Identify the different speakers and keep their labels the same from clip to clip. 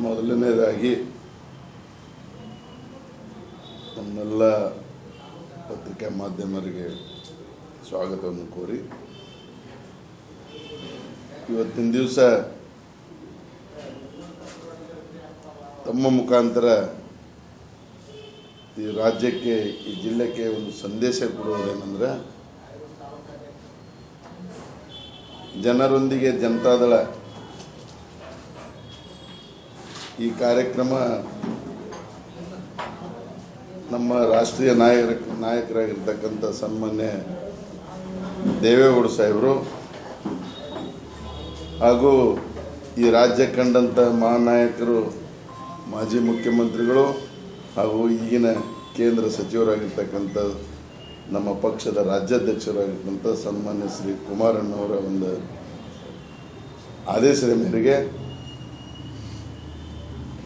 Speaker 1: ಮೊದಲನೇದಾಗಿ ನಮ್ಮೆಲ್ಲ ಪತ್ರಿಕಾ ಮಾಧ್ಯಮರಿಗೆ ಸ್ವಾಗತವನ್ನು ಕೋರಿ ಇವತ್ತಿನ ದಿವಸ ತಮ್ಮ ಮುಖಾಂತರ ಈ ರಾಜ್ಯಕ್ಕೆ, ಈ ಜಿಲ್ಲೆಗೆ ಒಂದು ಸಂದೇಶ ಕೊಡುವುದೇನೆಂದ್ರೆ ಜನರೊಂದಿಗೆ ಜನತಾದಳ ಈ ಕಾರ್ಯಕ್ರಮ ನಮ್ಮ ರಾಷ್ಟ್ರೀಯ ನಾಯಕರ ನಾಯಕರಾಗಿರ್ತಕ್ಕಂಥ ಸನ್ಮಾನ್ಯ ದೇವೇಗೌಡ ಸಾಹೇಬರು ಹಾಗೂ ಈ ರಾಜ್ಯ ಕಂಡಂಥ ಮಹಾನಾಯಕರು, ಮಾಜಿ ಮುಖ್ಯಮಂತ್ರಿಗಳು ಹಾಗೂ ಈಗಿನ ಕೇಂದ್ರ ಸಚಿವರಾಗಿರ್ತಕ್ಕಂಥ ನಮ್ಮ ಪಕ್ಷದ ರಾಜ್ಯಾಧ್ಯಕ್ಷರಾಗಿರ್ತಕ್ಕಂಥ ಸನ್ಮಾನ್ಯ ಶ್ರೀ ಕುಮಾರಣ್ಣವರ ಒಂದು ಆದೇಶದ ಮೇರೆಗೆ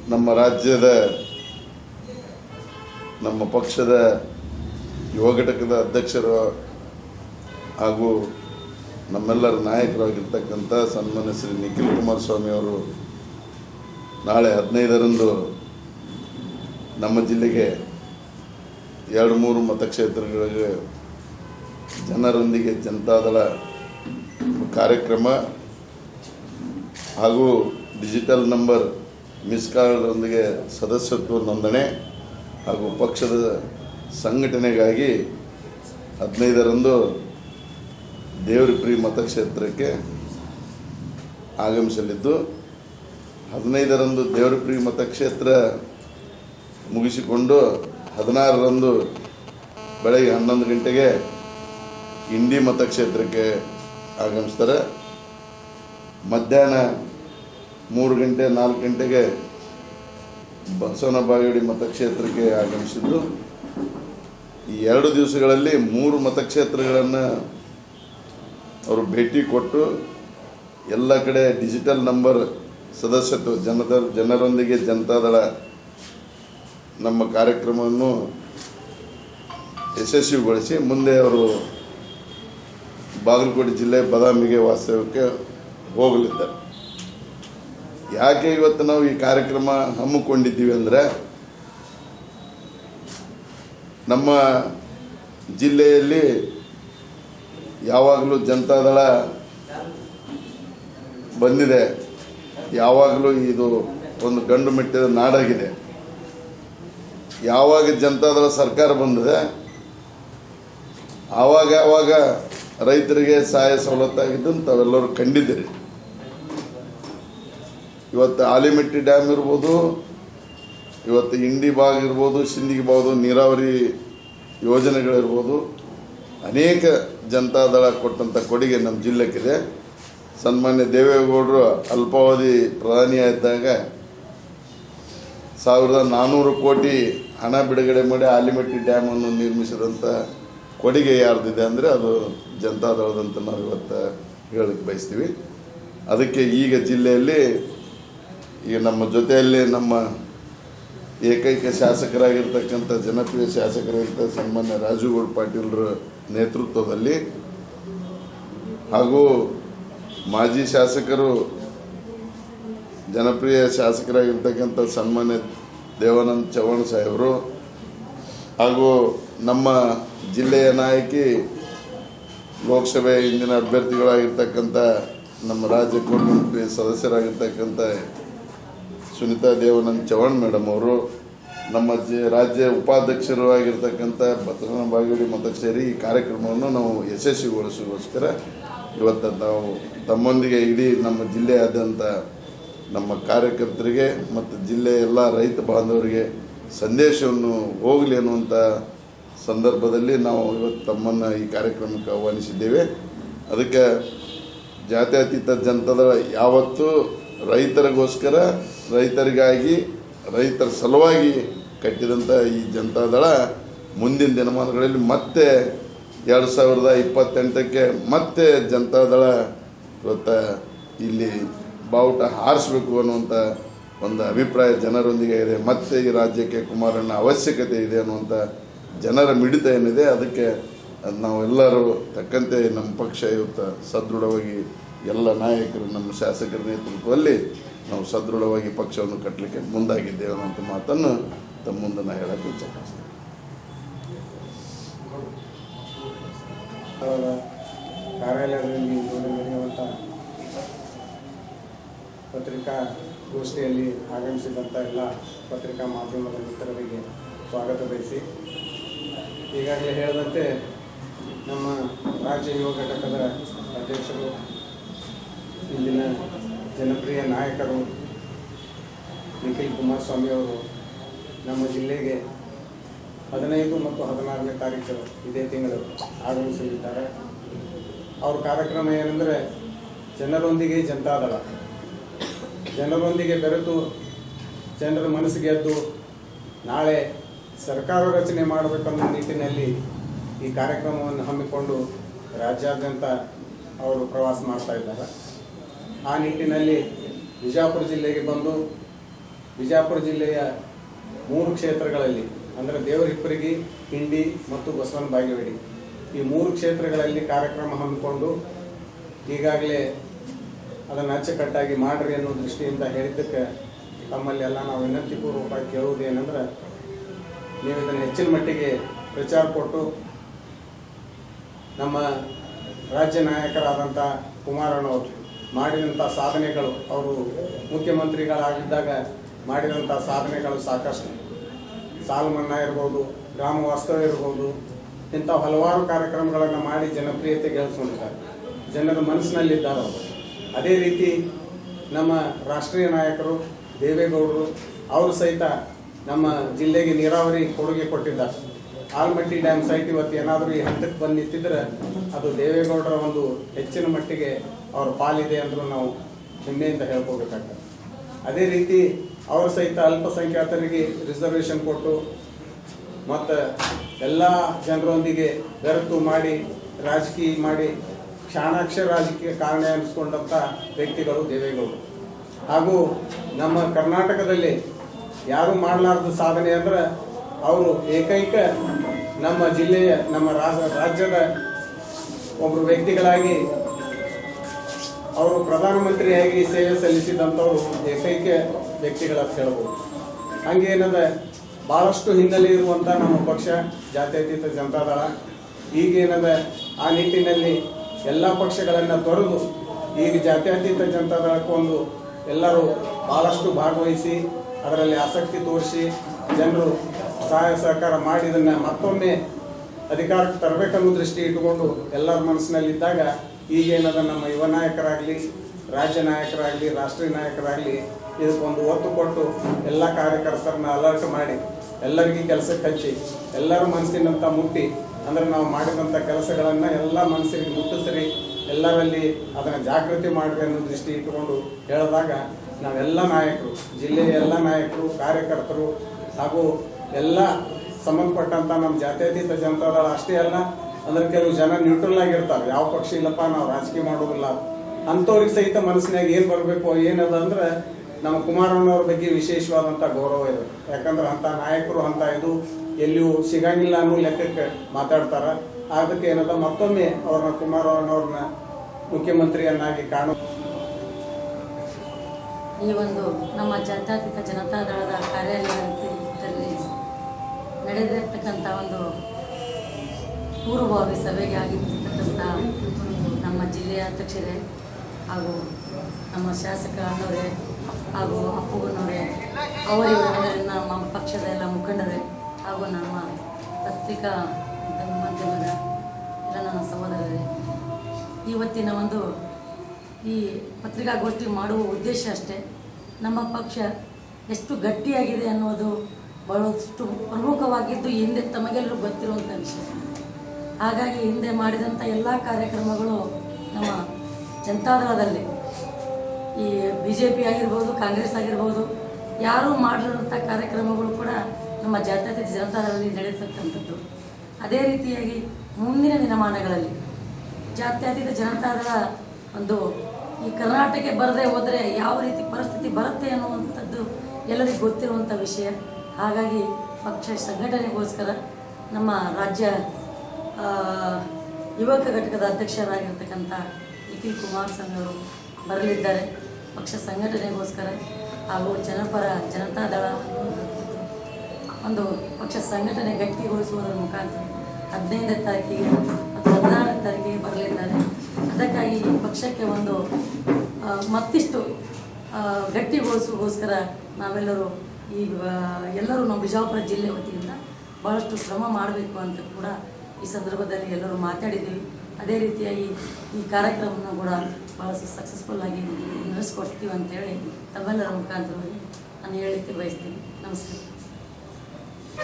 Speaker 1: ನಮ್ಮ ರಾಜ್ಯದ, ನಮ್ಮ ಪಕ್ಷದ ಯುವ ಘಟಕದ ಅಧ್ಯಕ್ಷರು ಹಾಗೂ ನಮ್ಮೆಲ್ಲರ ನಾಯಕರಾಗಿರ್ತಕ್ಕಂಥ ಸನ್ಮಾನ್ಯ ಶ್ರೀ ನಿಖಿಲ್ ಕುಮಾರಸ್ವಾಮಿ ಅವರು ನಾಳೆ ಹದಿನೈದರಂದು ನಮ್ಮ ಜಿಲ್ಲೆಗೆ ಎರಡು ಮೂರು ಮತಕ್ಷೇತ್ರಗಳಿಗೆ ಜನರೊಂದಿಗೆ ಜನತಾದಳ ಕಾರ್ಯಕ್ರಮ ಹಾಗೂ ಡಿಜಿಟಲ್ ನಂಬರ್ ಮಿಸ್ ಸದಸ್ಯತ್ವ ನೋಂದಣಿ ಹಾಗೂ ಪಕ್ಷದ ಸಂಘಟನೆಗಾಗಿ ಹದಿನೈದರಂದು ದೇವರಿಪ್ರಿ ಮತಕ್ಷೇತ್ರಕ್ಕೆ ಆಗಮಿಸಲಿದ್ದು, ಹದಿನೈದರಂದು ದೇವರಿಪ್ರಿ ಮತಕ್ಷೇತ್ರ ಮುಗಿಸಿಕೊಂಡು ಹದಿನಾರರಂದು ಬೆಳಗ್ಗೆ ಹನ್ನೊಂದು ಗಂಟೆಗೆ ಇಂಡಿ ಮತಕ್ಷೇತ್ರಕ್ಕೆ ಆಗಮಿಸ್ತಾರೆ. ಮಧ್ಯಾಹ್ನ ಮೂರು ಗಂಟೆ, ನಾಲ್ಕು ಗಂಟೆಗೆ ಬಸವನ ಬಾಗೇಡಿ ಮತಕ್ಷೇತ್ರಕ್ಕೆ ಆಗಮಿಸಿದ್ದು. ಈ ಎರಡು ದಿವಸಗಳಲ್ಲಿ ಮೂರು ಮತಕ್ಷೇತ್ರಗಳನ್ನು ಅವರು ಭೇಟಿ ಕೊಟ್ಟು ಎಲ್ಲ ಕಡೆ ಡಿಜಿಟಲ್ ನಂಬರ್ ಸದಸ್ಯತ್ವ ಜನದ ಜನರೊಂದಿಗೆ ಜನತಾದಳ ನಮ್ಮ ಕಾರ್ಯಕ್ರಮವನ್ನು ಯಶಸ್ವಿಗೊಳಿಸಿ ಮುಂದೆ ಅವರು ಬಾಗಲಕೋಟೆ ಜಿಲ್ಲೆ ಬದಾಮಿಗೆ ವಾಸ್ತವ್ಯಕ್ಕೆ ಹೋಗಲಿದ್ದಾರೆ. ಯಾಕೆ ಇವತ್ತು ನಾವು ಈ ಕಾರ್ಯಕ್ರಮ ಹಮ್ಮಿಕೊಂಡಿದ್ದೀವಿ ಅಂದರೆ ನಮ್ಮ ಜಿಲ್ಲೆಯಲ್ಲಿ ಯಾವಾಗಲೂ ಜನತಾದಳ ಬಂದಿದೆ. ಯಾವಾಗಲೂ ಇದು ಒಂದು ಗಂಡು ಮೆಟ್ಟಿದ ನಾಡಾಗಿದೆ. ಯಾವಾಗ ಜನತಾದಳ ಸರ್ಕಾರ ಬಂದಿದೆ, ಆವಾಗ ಆವಾಗ ರೈತರಿಗೆ ಸಹಾಯ ಸವಲತ್ತಾಗಿದ್ದನ್ನು ತಾವೆಲ್ಲರೂ ಕಂಡಿದ್ದೀರಿ. ಇವತ್ತು ಆಲಿಮೆಟ್ಟಿ ಡ್ಯಾಮ್ ಇರ್ಬೋದು, ಇವತ್ತು ಇಂಡಿ ಭಾಗ ಇರ್ಬೋದು ಸಿಂದಿಗೆ ಭಾಗದ ನೀರಾವರಿ ಯೋಜನೆಗಳಿರ್ಬೋದು. ಅನೇಕ ಜನತಾದಳ ಕೊಟ್ಟಂಥ ಕೊಡುಗೆ ನಮ್ಮ ಜಿಲ್ಲೆಗಿದೆ ಸನ್ಮಾನ್ಯ ದೇವೇಗೌಡರು ಅಲ್ಪಾವಧಿ ಪ್ರಧಾನಿಯಾಗಿದ್ದಾಗ ಸಾವಿರದ ನಾನ್ನೂರು ಕೋಟಿ ಹಣ ಬಿಡುಗಡೆ ಮಾಡಿ ಆಲಿಮೆಟ್ಟಿ ಡ್ಯಾಮನ್ನು ನಿರ್ಮಿಸಿದಂಥ ಕೊಡುಗೆ ಯಾರ್ದಿದೆ ಅಂದರೆ ಅದು ಜನತಾದಳದಂತ ನಾವು ಇವತ್ತು ಹೇಳಕ್ಕೆ ಬಯಸ್ತೀವಿ. ಅದಕ್ಕೆ ಈಗ ಜಿಲ್ಲೆಯಲ್ಲಿ ಈಗ ನಮ್ಮ ಜೊತೆಯಲ್ಲಿ ನಮ್ಮ ಏಕೈಕ ಶಾಸಕರಾಗಿರ್ತಕ್ಕಂಥ ಜನಪ್ರಿಯ ಶಾಸಕರಾಗಿರ್ತ ಸನ್ಮಾನ್ಯ ರಾಜುಗೌಡ ಪಾಟೀಲ್ರ ನೇತೃತ್ವದಲ್ಲಿ ಹಾಗೂ ಮಾಜಿ ಶಾಸಕರು, ಜನಪ್ರಿಯ ಶಾಸಕರಾಗಿರ್ತಕ್ಕಂಥ ಸನ್ಮಾನ್ಯ ದೇವಾನಂದ್ ಚವ್ಹಾಣ್ ಸಾಹೇಬರು ಹಾಗೂ ನಮ್ಮ ಜಿಲ್ಲೆಯ ನಾಯಕಿ, ಲೋಕಸಭೆ ಇಂದಿನ ಅಭ್ಯರ್ಥಿಗಳಾಗಿರ್ತಕ್ಕಂಥ ನಮ್ಮ ರಾಜ್ಯ ಕುಟುಂಬ ಸದಸ್ಯರಾಗಿರ್ತಕ್ಕಂಥ ಸುನೀತಾ ದೇವಾನಂದ್ ಚವ್ಹಾಣ್ ಮೇಡಮ್ ಅವರು ನಮ್ಮ ಜಿ ರಾಜ್ಯ ಉಪಾಧ್ಯಕ್ಷರು ಆಗಿರ್ತಕ್ಕಂಥ ಬಸವನ ಬಾಗೇಡಿ ಸೇರಿ ಈ ಕಾರ್ಯಕ್ರಮವನ್ನು ನಾವು ಯಶಸ್ವಿಗೊಳಿಸೋಸ್ಕರ ಇವತ್ತು ನಾವು ತಮ್ಮೊಂದಿಗೆ ಇಡೀ ನಮ್ಮ ಜಿಲ್ಲೆಯಾದ್ಯಂತ ನಮ್ಮ ಕಾರ್ಯಕರ್ತರಿಗೆ ಮತ್ತು ಜಿಲ್ಲೆಯ ಎಲ್ಲ ರೈತ ಬಾಂಧವರಿಗೆ ಸಂದೇಶವನ್ನು ಹೋಗಲಿ ಅನ್ನುವಂಥ ಸಂದರ್ಭದಲ್ಲಿ ನಾವು ಇವತ್ತು ತಮ್ಮನ್ನು ಈ ಕಾರ್ಯಕ್ರಮಕ್ಕೆ ಆಹ್ವಾನಿಸಿದ್ದೇವೆ. ಅದಕ್ಕೆ ಜಾತ್ಯತೀತ ಜನತದ ಯಾವತ್ತೂ ರೈತರಿಗೋಸ್ಕರ, ರೈತರಿಗಾಗಿ, ರೈತರ ಸಲುವಾಗಿ ಕಟ್ಟಿದಂಥ ಈ ಜನತಾದಳ ಮುಂದಿನ ದಿನಮಾನಗಳಲ್ಲಿ ಮತ್ತೆ ಎರಡು ಸಾವಿರದ ಇಪ್ಪತ್ತೆಂಟಕ್ಕೆ ಮತ್ತೆ ಜನತಾದಳ ಇವತ್ತು ಇಲ್ಲಿ ಬಾವುಟ ಹಾರಿಸ್ಬೇಕು ಅನ್ನುವಂಥ ಒಂದು ಅಭಿಪ್ರಾಯ ಜನರೊಂದಿಗೆ ಇದೆ. ಮತ್ತೆ ಈ ರಾಜ್ಯಕ್ಕೆ ಕುಮಾರಣ್ಣ ಅವಶ್ಯಕತೆ ಇದೆ ಅನ್ನುವಂಥ ಜನರ ಮಿಡಿತ ಏನಿದೆ, ಅದಕ್ಕೆ ಅದ್ ನಾವೆಲ್ಲರೂ ತಕ್ಕಂತೆ ನಮ್ಮ ಪಕ್ಷ ಇವತ್ತು ಸದೃಢವಾಗಿ ಎಲ್ಲ ನಾಯಕರು, ನಮ್ಮ ಶಾಸಕರ ನೇತೃತ್ವದಲ್ಲಿ ನಾವು ಸದೃಢವಾಗಿ ಪಕ್ಷವನ್ನು ಕಟ್ಟಲಿಕ್ಕೆ ಮುಂದಾಗಿದ್ದೇವೆ ಅನ್ನೋಂಥ ಮಾತನ್ನು ತಮ್ಮ ಮುಂದೆ ನಾನು ಹೇಳಕ್ಕೆ
Speaker 2: ಇಚ್ಛಪಡಿಸ್ತೇನೆ ಕಾರ್ಯಾಲಯದಲ್ಲಿ ಪತ್ರಿಕಾಗೋಷ್ಠಿಯಲ್ಲಿ ಆಗಮಿಸಿದಂಥ ಎಲ್ಲ ಪತ್ರಿಕಾ ಮಾಧ್ಯಮದ ಮಿತ್ರರಿಗೆ ಸ್ವಾಗತ ಬಯಸಿ, ಈಗಾಗಲೇ ಹೇಳಿದಂತೆ ನಮ್ಮ ರಾಜ್ಯ ಯುವ ಘಟಕದ ಅಧ್ಯಕ್ಷರು ಇಂದಿನ ಜನಪ್ರಿಯ ನಾಯಕರು ನಿಖಿಲ್ ಕುಮಾರಸ್ವಾಮಿ ಅವರು ನಮ್ಮ ಜಿಲ್ಲೆಗೆ ಹದಿನೈದು ಮತ್ತು ಹದಿನಾರನೇ ತಾರೀಕು ಇದೇ ತಿಂಗಳು ಆಗಮಿಸಲಿದ್ದಾರೆ. ಅವ್ರ ಕಾರ್ಯಕ್ರಮ ಏನೆಂದರೆ ಜನರೊಂದಿಗೆ ಜನತಾದಳ ಜನರೊಂದಿಗೆ ಬೆರೆತು ಜನರ ಮನಸ್ಸು ಗೆದ್ದು ನಾಳೆ ಸರ್ಕಾರ ರಚನೆ ಮಾಡಬೇಕನ್ನೋ ನಿಟ್ಟಿನಲ್ಲಿ ಈ ಕಾರ್ಯಕ್ರಮವನ್ನು ಹಮ್ಮಿಕೊಂಡು ರಾಜ್ಯಾದ್ಯಂತ ಅವರು ಪ್ರವಾಸ ಮಾಡ್ತಾ ಇದ್ದಾರೆ. ಆ ನಿಟ್ಟಿನಲ್ಲಿ ಬಿಜಾಪುರ ಜಿಲ್ಲೆಗೆ ಬಂದು ಬಿಜಾಪುರ ಜಿಲ್ಲೆಯ ಮೂರು ಕ್ಷೇತ್ರಗಳಲ್ಲಿ, ಅಂದರೆ ದೇವರಿಪ್ಪರಿಗೆ ಹಿಂಡಿ ಮತ್ತು ಬಸವನ ಬಾಗೇವಾಡಿ, ಈ ಮೂರು ಕ್ಷೇತ್ರಗಳಲ್ಲಿ ಕಾರ್ಯಕ್ರಮ ಹಮ್ಮಿಕೊಂಡು ಈಗಾಗಲೇ ಅದನ್ನು ಅಚ್ಚುಕಟ್ಟಾಗಿ ಮಾಡ್ರಿ ಅನ್ನೋ ದೃಷ್ಟಿಯಿಂದ ಹೇಳಿದ್ದಕ್ಕೆ ತಮ್ಮಲ್ಲೆಲ್ಲ ನಾವು ವಿನಂತಿಪೂರ್ವಕವಾಗಿ ಕೇಳುವುದೇನೆಂದ್ರೆ ನೀವು ಇದನ್ನು ಹೆಚ್ಚಿನ ಮಟ್ಟಿಗೆ ಪ್ರಚಾರ ಕೊಟ್ಟು ನಮ್ಮ ರಾಜ್ಯ ನಾಯಕರಾದಂಥ ಕುಮಾರಣ್ಣವರು ಮಾಡಿದಂಥ ಸಾಧನೆಗಳು, ಅವರು ಮುಖ್ಯಮಂತ್ರಿಗಳಾಗಿದ್ದಾಗ ಮಾಡಿದಂಥ ಸಾಧನೆಗಳು ಸಾಕಷ್ಟು. ಸಾಲ ಮನ್ನಾ ಇರ್ಬೋದು ಗ್ರಾಮ ವಾಸ್ತವ್ಯ ಇರ್ಬೋದು, ಇಂಥ ಹಲವಾರು ಕಾರ್ಯಕ್ರಮಗಳನ್ನು ಮಾಡಿ ಜನಪ್ರಿಯತೆ ಗೆಲ್ಲಿಸ್ಕೊಂಡಿದ್ದಾರೆ ಜನರ ಮನಸ್ಸಿನಲ್ಲಿದ್ದಾರೆ ಅವರು. ಅದೇ ರೀತಿ ನಮ್ಮ ರಾಷ್ಟ್ರೀಯ ನಾಯಕರು ದೇವೇಗೌಡರು, ಅವರು ಸಹಿತ ನಮ್ಮ ಜಿಲ್ಲೆಗೆ ನೀರಾವರಿ ಕೊಡುಗೆ ಕೊಟ್ಟಿದ್ದಾರೆ. ಆಲ್ಮಟ್ಟಿ ಡ್ಯಾಮ್ ಸೈಟ್ ಇವತ್ತು ಏನಾದರೂ ಈ ಹಂತಕ್ಕೆ ಬಂದು ನಿಂತಿದ್ರೆ ಅದು ದೇವೇಗೌಡರ ಒಂದು ಹೆಚ್ಚಿನ ಮಟ್ಟಿಗೆ ಅವ್ರ ಪಾಲಿದೆ ಅಂದರೂ ನಾವು ಹೆಮ್ಮೆಯಿಂದ ಹೇಳ್ಕೋಬೇಕಾಗ್ತದೆ ಅದೇ ರೀತಿ ಅವರು ಸಹಿತ ಅಲ್ಪಸಂಖ್ಯಾತರಿಗೆ ರಿಸರ್ವೇಷನ್ ಕೊಟ್ಟು ಮತ್ತು ಎಲ್ಲ ಜನರೊಂದಿಗೆ ಬೆರೆತು ಮಾಡಿ, ರಾಜಕೀಯ ಮಾಡಿ ಕ್ಷಾಣಾಕ್ಷ ರಾಜಕೀಯ ಕಾರಣ ಅನ್ನಿಸ್ಕೊಂಡಂಥ ವ್ಯಕ್ತಿಗಳು ದೇವೇಗೌಡರು ಹಾಗೂ ನಮ್ಮ ಕರ್ನಾಟಕದಲ್ಲಿ ಯಾರು ಮಾಡಲಾರ್ದ ಸಾಧನೆ ಅಂದ್ರೆ ಅವರು ಏಕೈಕ ನಮ್ಮ ಜಿಲ್ಲೆಯ, ನಮ್ಮ ರಾಜ- ರಾಜ್ಯದ ಒಬ್ಬರು ವ್ಯಕ್ತಿಗಳಾಗಿ ಅವರು ಪ್ರಧಾನಮಂತ್ರಿಯಾಗಿ ಸೇವೆ ಸಲ್ಲಿಸಿದಂಥವ್ರು ಏಕೈಕ ವ್ಯಕ್ತಿಗಳ ಅಂತ ಹೇಳ್ಬೋದು ಏನಂದ್ರೆ ಭಾಳಷ್ಟು ಹಿನ್ನೆಲೆ ಇರುವಂಥ ನಮ್ಮ ಪಕ್ಷ, ಜಾತ್ಯತೀತ ಜನತಾದಳ ಈಗೇನದ ಆ ನಿಟ್ಟಿನಲ್ಲಿ ಎಲ್ಲ ಪಕ್ಷಗಳನ್ನು ತೊರೆದು ಈಗ ಜಾತ್ಯತೀತ ಜನತಾದಳಕ್ಕೆ ಒಂದು ಎಲ್ಲರೂ ಭಾಳಷ್ಟು ಭಾಗವಹಿಸಿ, ಅದರಲ್ಲಿ ಆಸಕ್ತಿ ತೋರಿಸಿ, ಜನರು ಸಹಾಯ ಸಹಕಾರ ಮಾಡಿದನ್ನ ಮತ್ತೊಮ್ಮೆ ಅಧಿಕಾರಕ್ಕೆ ತರಬೇಕನ್ನೋ ದೃಷ್ಟಿ ಇಟ್ಟುಕೊಂಡು ಎಲ್ಲರ ಮನಸ್ಸಿನಲ್ಲಿದ್ದಾಗ ಈಗೇನದ ನಮ್ಮ ಯುವ ನಾಯಕರಾಗಲಿ, ರಾಜ್ಯ ನಾಯಕರಾಗಲಿ, ರಾಷ್ಟ್ರೀಯ ನಾಯಕರಾಗಲಿ ಇದಕ್ಕೊಂದು ಒತ್ತು ಕೊಟ್ಟು ಎಲ್ಲ ಕಾರ್ಯಕರ್ತರನ್ನ ಅಲರ್ಟ್ ಮಾಡಿ, ಎಲ್ಲರಿಗೂ ಕೆಲಸಕ್ಕೆ ಹಚ್ಚಿ, ಎಲ್ಲರ ಮನಸ್ಸಿನಂತ ಮುಟ್ಟಿ, ಅಂದ್ರೆ ನಾವು ಮಾಡಿದಂಥ ಕೆಲಸಗಳನ್ನು ಎಲ್ಲ ಮನಸ್ಸಿಗೆ ಮುಟ್ಟಿಸ್ರಿ, ಎಲ್ಲರಲ್ಲಿ ಅದನ್ನು ಜಾಗೃತಿ ಮಾಡ್ರಿ ಅನ್ನೋ ದೃಷ್ಟಿ ಇಟ್ಟುಕೊಂಡು ಹೇಳಿದಾಗ ನಾವೆಲ್ಲ ನಾಯಕರು, ಜಿಲ್ಲೆಯ ಎಲ್ಲ ನಾಯಕರು, ಕಾರ್ಯಕರ್ತರು ಹಾಗೂ ಎಲ್ಲ ಸಂಬಂಧಪಟ್ಟಂಥ ನಮ್ಮ ಜಾತ್ಯತೀತ ಜನತಾದಳ ಅಷ್ಟೇ ಅಲ್ಲ ಅಂದ್ರೆ ಕೆಲವು ಜನ ನ್ಯೂಟ್ರಲ್ ಆಗಿರ್ತಾರೆ. ಯಾವ ಪಕ್ಷ ಇಲ್ಲಪ್ಪ, ನಾವು ರಾಜಕೀಯ ಮಾಡೋದಿಲ್ಲ. ಅಂಥವ್ರಿಗೆ ಸಹಿತ ಮನಸ್ಸಿನಾಗ ಏನು ಬರಬೇಕು, ಏನದ ಅಂದ್ರೆ ನಮ್ಮ ಕುಮಾರಣ್ಣವ್ರ ಬಗ್ಗೆ ವಿಶೇಷವಾದಂಥ ಗೌರವ ಇದೆ. ಯಾಕಂದ್ರೆ ಅಂತ ನಾಯಕರು ಅಂತ ಇದು ಎಲ್ಲಿಯೂ ಸಿಗಂಗಿಲ್ಲ ಅನ್ನೋ ಲೆಕ್ಕಕ್ಕೆ ಮಾತಾಡ್ತಾರ. ಅದಕ್ಕೆ ಏನದ, ಮತ್ತೊಮ್ಮೆ ಅವ್ರನ್ನ ಕುಮಾರಣ್ಣವ್ರನ್ನ ಮುಖ್ಯಮಂತ್ರಿಯನ್ನಾಗಿ ಕಾಣೋ
Speaker 3: ಈ ಒಂದು ನಮ್ಮ ಜಾತ್ಯಾತೀತ ಜನತಾದಳದ ಕಾರ್ಯಾಲಯದಲ್ಲಿ ನಡೆದಿರ್ತಕ್ಕಂಥ ಒಂದು ಪೂರ್ವಭಾವಿ ಸಭೆಗೆ ಆಗಿರ್ತಕ್ಕಂಥ ನಮ್ಮ ಜಿಲ್ಲೆಯ ಅಧ್ಯಕ್ಷರೇ ಹಾಗೂ ನಮ್ಮ ಶಾಸಕ ಅಣ್ಣವರೇ ಹಾಗೂ ಅಪ್ಪುಗನವರೇ ಅವರಿಗೆ ನಮ್ಮ ಪಕ್ಷದ ಎಲ್ಲ ಮುಖಂಡರೇ ಹಾಗೂ ನಮ್ಮ ಪತ್ರಿಕಾ ಮಾಧ್ಯಮದ ಎಲ್ಲ ನನ್ನ ಸಹೋದರರೇ. ಇವತ್ತಿನ ಒಂದು ಈ ಪತ್ರಿಕಾಗೋಷ್ಠಿ ಮಾಡುವ ಉದ್ದೇಶ ಅಷ್ಟೇ. ನಮ್ಮ ಪಕ್ಷ ಎಷ್ಟು ಗಟ್ಟಿಯಾಗಿದೆ ಅನ್ನೋದು ಬಹಳಷ್ಟು ಪ್ರಮುಖವಾಗಿದ್ದು ಹಿಂದೆ ತಮಗೆಲ್ಲರೂ ಗೊತ್ತಿರುವಂಥ ವಿಷಯ. ಹಾಗಾಗಿ ಹಿಂದೆ ಮಾಡಿದಂಥ ಎಲ್ಲ ಕಾರ್ಯಕ್ರಮಗಳು ನಮ್ಮ ಜನತಾದಳದಲ್ಲಿ ಈ ಬಿ ಜೆ ಪಿ ಆಗಿರ್ಬೋದು, ಕಾಂಗ್ರೆಸ್ ಆಗಿರ್ಬೋದು, ಯಾರೂ ಮಾಡಿರುವಂಥ ಕಾರ್ಯಕ್ರಮಗಳು ಕೂಡ ನಮ್ಮ ಜಾತ್ಯತೀತ ಜನತಾದಳದಲ್ಲಿ ನಡೆಯತಕ್ಕಂಥದ್ದು. ಅದೇ ರೀತಿಯಾಗಿ ಮುಂದಿನ ದಿನಮಾನಗಳಲ್ಲಿ ಜಾತ್ಯತೀತ ಜನತಾದಳ ಒಂದು ಈ ಕರ್ನಾಟಕಕ್ಕೆ ಬರದೇ ಹೋದರೆ ಯಾವ ರೀತಿ ಪರಿಸ್ಥಿತಿ ಬರುತ್ತೆ ಅನ್ನುವಂಥದ್ದು ಎಲ್ಲರಿಗೂ ಗೊತ್ತಿರುವಂಥ ವಿಷಯ. ಹಾಗಾಗಿ ಪಕ್ಷ ಸಂಘಟನೆಗೋಸ್ಕರ ನಮ್ಮ ರಾಜ್ಯ ಯುವಕ ಘಟಕದ ಅಧ್ಯಕ್ಷರಾಗಿರ್ತಕ್ಕಂಥ ನಿಖಿಲ್ ಕುಮಾರಸ್ವಾಮಿ ಅವರು ಬರಲಿದ್ದಾರೆ. ಪಕ್ಷ ಸಂಘಟನೆಗೋಸ್ಕರ ಹಾಗೂ ಜನಪರ ಜನತಾದಳ ಒಂದು ಪಕ್ಷ ಸಂಘಟನೆ ಗಟ್ಟಿಗೊಳಿಸುವುದರ ಮುಖಾಂತರ ಹದಿನೈದನೇ ತಾರೀಕಿಗೆ ಮತ್ತು ಹದಿನಾರನೇ ತಾರೀಕಿಗೆ ಬರಲಿದ್ದಾರೆ. ಅದಕ್ಕಾಗಿ ಪಕ್ಷಕ್ಕೆ ಒಂದು ಮತ್ತಿಷ್ಟು ಗಟ್ಟಿಗೊಳಿಸುವಗೋಸ್ಕರ ನಾವೆಲ್ಲರೂ ಈ ಎಲ್ಲರೂ ನಾವು ಬಿಜಾಪುರ ಜಿಲ್ಲೆ ವತಿಯಿಂದ ಭಾಳಷ್ಟು ಶ್ರಮ ಮಾಡಬೇಕು ಅಂತ ಕೂಡ ಈ ಸಂದರ್ಭದಲ್ಲಿ ಎಲ್ಲರೂ ಮಾತಾಡಿದ್ದೀವಿ. ಅದೇ ರೀತಿಯಾಗಿ ಈ ಕಾರ್ಯಕ್ರಮವನ್ನು ಕೂಡ ಭಾಳ ಸಕ್ಸಸ್ಫುಲ್ ಆಗಿ ನಡೆಸ್ಕೊಡ್ತೀವಿ ಅಂತೇಳಿ ತಮ್ಮೆಲ್ಲರ ಮುಖಾಂತರವಾಗಿ ನಾನು ಹೇಳಲಿಕ್ಕೆ ಬಯಸ್ತೀನಿ. ನಮಸ್ಕಾರ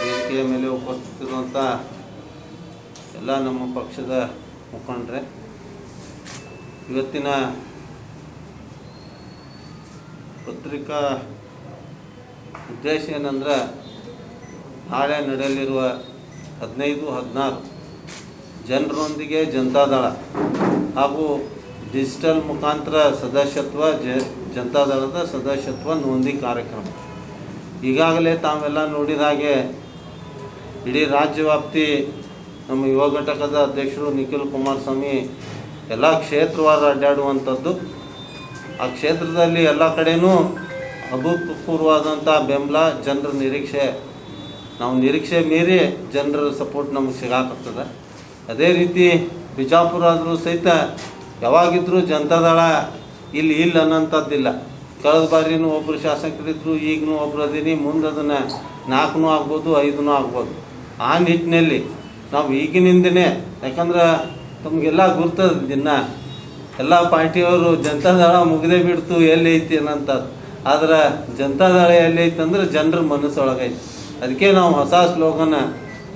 Speaker 4: ವೇದಿಕೆಯ ಮೇಲೆ ಉಪಸ್ಥಿತಿರುವಂಥ ಎಲ್ಲ ನಮ್ಮ ಪಕ್ಷದ ಮುಖಂಡರೆ, ಇವತ್ತಿನ ಪತ್ರಿಕಾ ಉದ್ದೇಶ ಏನಂದ್ರೆ ನಾಳೆ ನಡೆಯಲಿರುವ ಹದಿನೈದು ಹದಿನಾರು ಜನರೊಂದಿಗೆ ಜನತಾದಳ ಹಾಗೂ ಡಿಜಿಟಲ್ ಮುಖಾಂತರ ಸದಸ್ಯತ್ವ, ಜ, ಜನತಾದಳದ ಸದಸ್ಯತ್ವ ನೋಂದಿ ಕಾರ್ಯಕ್ರಮ. ಈಗಾಗಲೇ ತಾವೆಲ್ಲ ನೋಡಿದ ಹಾಗೆ ಇಡೀ ರಾಜ್ಯ ವ್ಯಾಪ್ತಿ ನಮ್ಮ ಯುವ ಘಟಕದ ಅಧ್ಯಕ್ಷರು ನಿಖಿಲ್ ಕುಮಾರಸ್ವಾಮಿ ಎಲ್ಲ ಕ್ಷೇತ್ರವಾರ ಅಡ್ಡಾಡುವಂಥದ್ದು. ಆ ಕ್ಷೇತ್ರದಲ್ಲಿ ಎಲ್ಲ ಕಡೆಯೂ ಅಭೂತಪೂರ್ವವಾದಂಥ ಬೆಂಬಲ, ಜನರ ನಿರೀಕ್ಷೆ. ನಾವು ನಿರೀಕ್ಷೆ ಮೀರಿ ಜನರ ಸಪೋರ್ಟ್ ನಮಗೆ ಸಿಗಾಕತ್ತದ. ಅದೇ ರೀತಿ ಬಿಜಾಪುರ ಆದರೂ ಸಹಿತ ಯಾವಾಗಿದ್ದರೂ ಜನತಾದಳ ಇಲ್ಲಿ ಇಲ್ಲ ಅನ್ನೋಂಥದ್ದಿಲ್ಲ. ಕಳೆದ ಬಾರಿನೂ ಒಬ್ಬರು ಶಾಸಕರಿದ್ದರು ಈಗನೂ ಒಬ್ರು ಅದೀನಿ, ಮುಂದೆ ಅದನ್ನು ನಾಲ್ಕನೂ ಆಗ್ಬೋದು, ಐದನೂ ಆಗ್ಬೋದು. ಆ ನಿಟ್ಟಿನಲ್ಲಿ ನಾವು ಈಗಿನಿಂದನೇ, ಯಾಕಂದ್ರೆ ತಮಗೆಲ್ಲ ಗುರ್ತದ ದಿನ. ಎಲ್ಲ ಪಾರ್ಟಿಯವರು ಜನತಾದಳ ಮುಗಿದೇ ಬಿಡ್ತು ಎಲ್ಲಿ ಐತಿ ಅನ್ನಂಥದ್ದು. ಆದ್ರೆ ಜನತಾದಳ ಎಲ್ಲಿ ಐತಂದ್ರೆ ಜನರ ಮನಸ್ಸೊಳಗೈತಿ. ಅದಕ್ಕೆ ನಾವು ಹೊಸ ಸ್ಲೋಗನ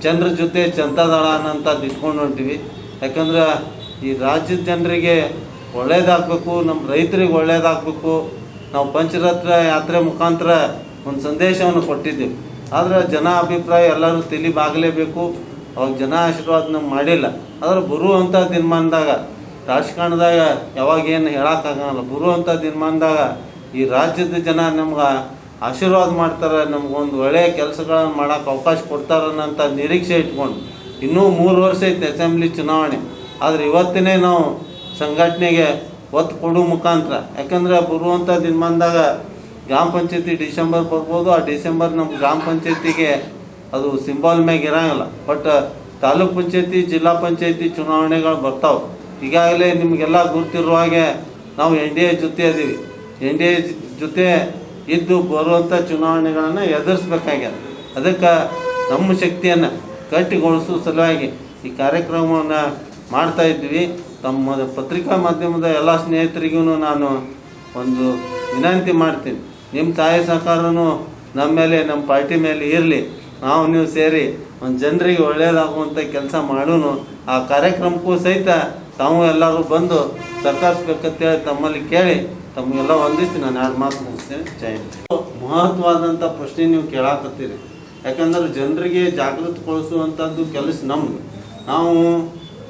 Speaker 4: ಜನರ ಜೊತೆ ಜನತಾದಳ ಅನ್ನೋಂಥದ್ದು ಇಟ್ಕೊಂಡು ಹೊಂಟೀವಿ ಯಾಕಂದ್ರೆ ಈ ರಾಜ್ಯದ ಜನರಿಗೆ ಒಳ್ಳೇದಾಗಬೇಕು, ನಮ್ಮ ರೈತರಿಗೆ ಒಳ್ಳೇದಾಗಬೇಕು. ನಾವು ಪಂಚರತ್ರ ಯಾತ್ರೆ ಮುಖಾಂತರ ಒಂದು ಸಂದೇಶವನ್ನು ಕೊಟ್ಟಿದ್ದೀವಿ. ಆದರೆ ಜನ ಅಭಿಪ್ರಾಯ ಎಲ್ಲರೂ ತಿಳಿ ಬಾಗಲೇಬೇಕು. ಅವಾಗ ಜನ ಆಶೀರ್ವಾದ ನಮ್ಗೆ ಮಾಡಿಲ್ಲ. ಆದರೆ ಬರುವಂಥ ದಿನಮಾನದಾಗ, ರಾಜಕಾರಣದಾಗ ಯಾವಾಗ ಏನು ಹೇಳೋಕ್ಕಾಗಲ್ಲ. ಬರುವಂಥ ದಿನಮಾನದಾಗ ಈ ರಾಜ್ಯದ ಜನ ನಮ್ಗೆ ಆಶೀರ್ವಾದ ಮಾಡ್ತಾರೆ, ನಮಗೊಂದು ಒಳ್ಳೆಯ ಕೆಲಸಗಳನ್ನು ಮಾಡೋಕ್ಕೆ ಅವಕಾಶ ಕೊಡ್ತಾರನ್ನಂಥ ನಿರೀಕ್ಷೆ ಇಟ್ಕೊಂಡು. ಇನ್ನೂ ಮೂರು ವರ್ಷ ಐತೆ ಅಸೆಂಬ್ಲಿ ಚುನಾವಣೆ. ಆದರೆ ಇವತ್ತಿನೇ ನಾವು ಸಂಘಟನೆಗೆ ಒತ್ತು ಕೊಡೋ ಮುಖಾಂತರ, ಯಾಕಂದ್ರೆ ಬರುವಂಥ ಬಂದಾಗ ಗ್ರಾಮ ಪಂಚಾಯತಿ ಡಿಸೆಂಬರ್ ಬರ್ಬೋದು, ಆ ಡಿಸೆಂಬರ್ ನಮ್ಮ ಗ್ರಾಮ ಪಂಚಾಯತಿಗೆ ಅದು ಸಿಂಬಲ್ ಮ್ಯಾಗ ಇರಂಗಿಲ್ಲ. ಬಟ್ ತಾಲೂಕ್ ಪಂಚಾಯತಿ, ಜಿಲ್ಲಾ ಪಂಚಾಯತಿ ಚುನಾವಣೆಗಳು ಬರ್ತಾವೆ. ಈಗಾಗಲೇ ನಿಮಗೆಲ್ಲ ಗೊತ್ತಿರುವ ಹಾಗೆ ನಾವು ಎನ್ ಡಿ ಎ ಜೊತೆ ಅದೀವಿ ಎನ್ ಡಿ ಎ ಜೊತೆ ಇದ್ದು ಬರುವಂಥ ಚುನಾವಣೆಗಳನ್ನು ಎದುರಿಸ್ಬೇಕಾಗ್ಯದ. ಅದಕ್ಕೆ ನಮ್ಮ ಶಕ್ತಿಯನ್ನು ಕಟ್ಟಿಗೊಳಿಸುವ ಸಲುವಾಗಿ ಈ ಕಾರ್ಯಕ್ರಮವನ್ನು ಮಾಡ್ತಾ ಇದ್ವಿ. ತಮ್ಮ ಪತ್ರಿಕಾ ಮಾಧ್ಯಮದ ಎಲ್ಲ ಸ್ನೇಹಿತರಿಗೂ ನಾನು ಒಂದು ವಿನಂತಿ ಮಾಡ್ತೀನಿ. ನಿಮ್ಮ ತಾಯಿ ಸಹಕಾರನೂ ನಮ್ಮ ಮೇಲೆ, ನಮ್ಮ ಪಾರ್ಟಿ ಮೇಲೆ ಇರಲಿ. ನಾವು ನೀವು ಸೇರಿ ಒಂದು ಜನರಿಗೆ ಒಳ್ಳೆಯದಾಗುವಂಥ ಕೆಲಸ ಮಾಡೋನು. ಆ ಕಾರ್ಯಕ್ರಮಕ್ಕೂ ಸಹಿತ ತಾವು ಎಲ್ಲರೂ ಬಂದು ಸಹಕರಿಸ್ಬೇಕಂತೇಳಿ ತಮ್ಮಲ್ಲಿ ಕೇಳಿ ತಮಗೆಲ್ಲ ಒಂದಿಸ್ತೀನಿ ನಾನು ಎರಡು ಮಾತು ಮುಗಿಸ್ತೇನೆ ಜೈ ಹಿಂದ್. ಮಹತ್ವವಾದಂಥ ಪ್ರಶ್ನೆ ನೀವು ಕೇಳಾಕತ್ತೀರಿ. ಯಾಕಂದ್ರೆ ಜನರಿಗೆ ಜಾಗೃತಗೊಳಿಸುವಂಥದ್ದು ಕೆಲಸ ನಮ್ದು. ನಾವು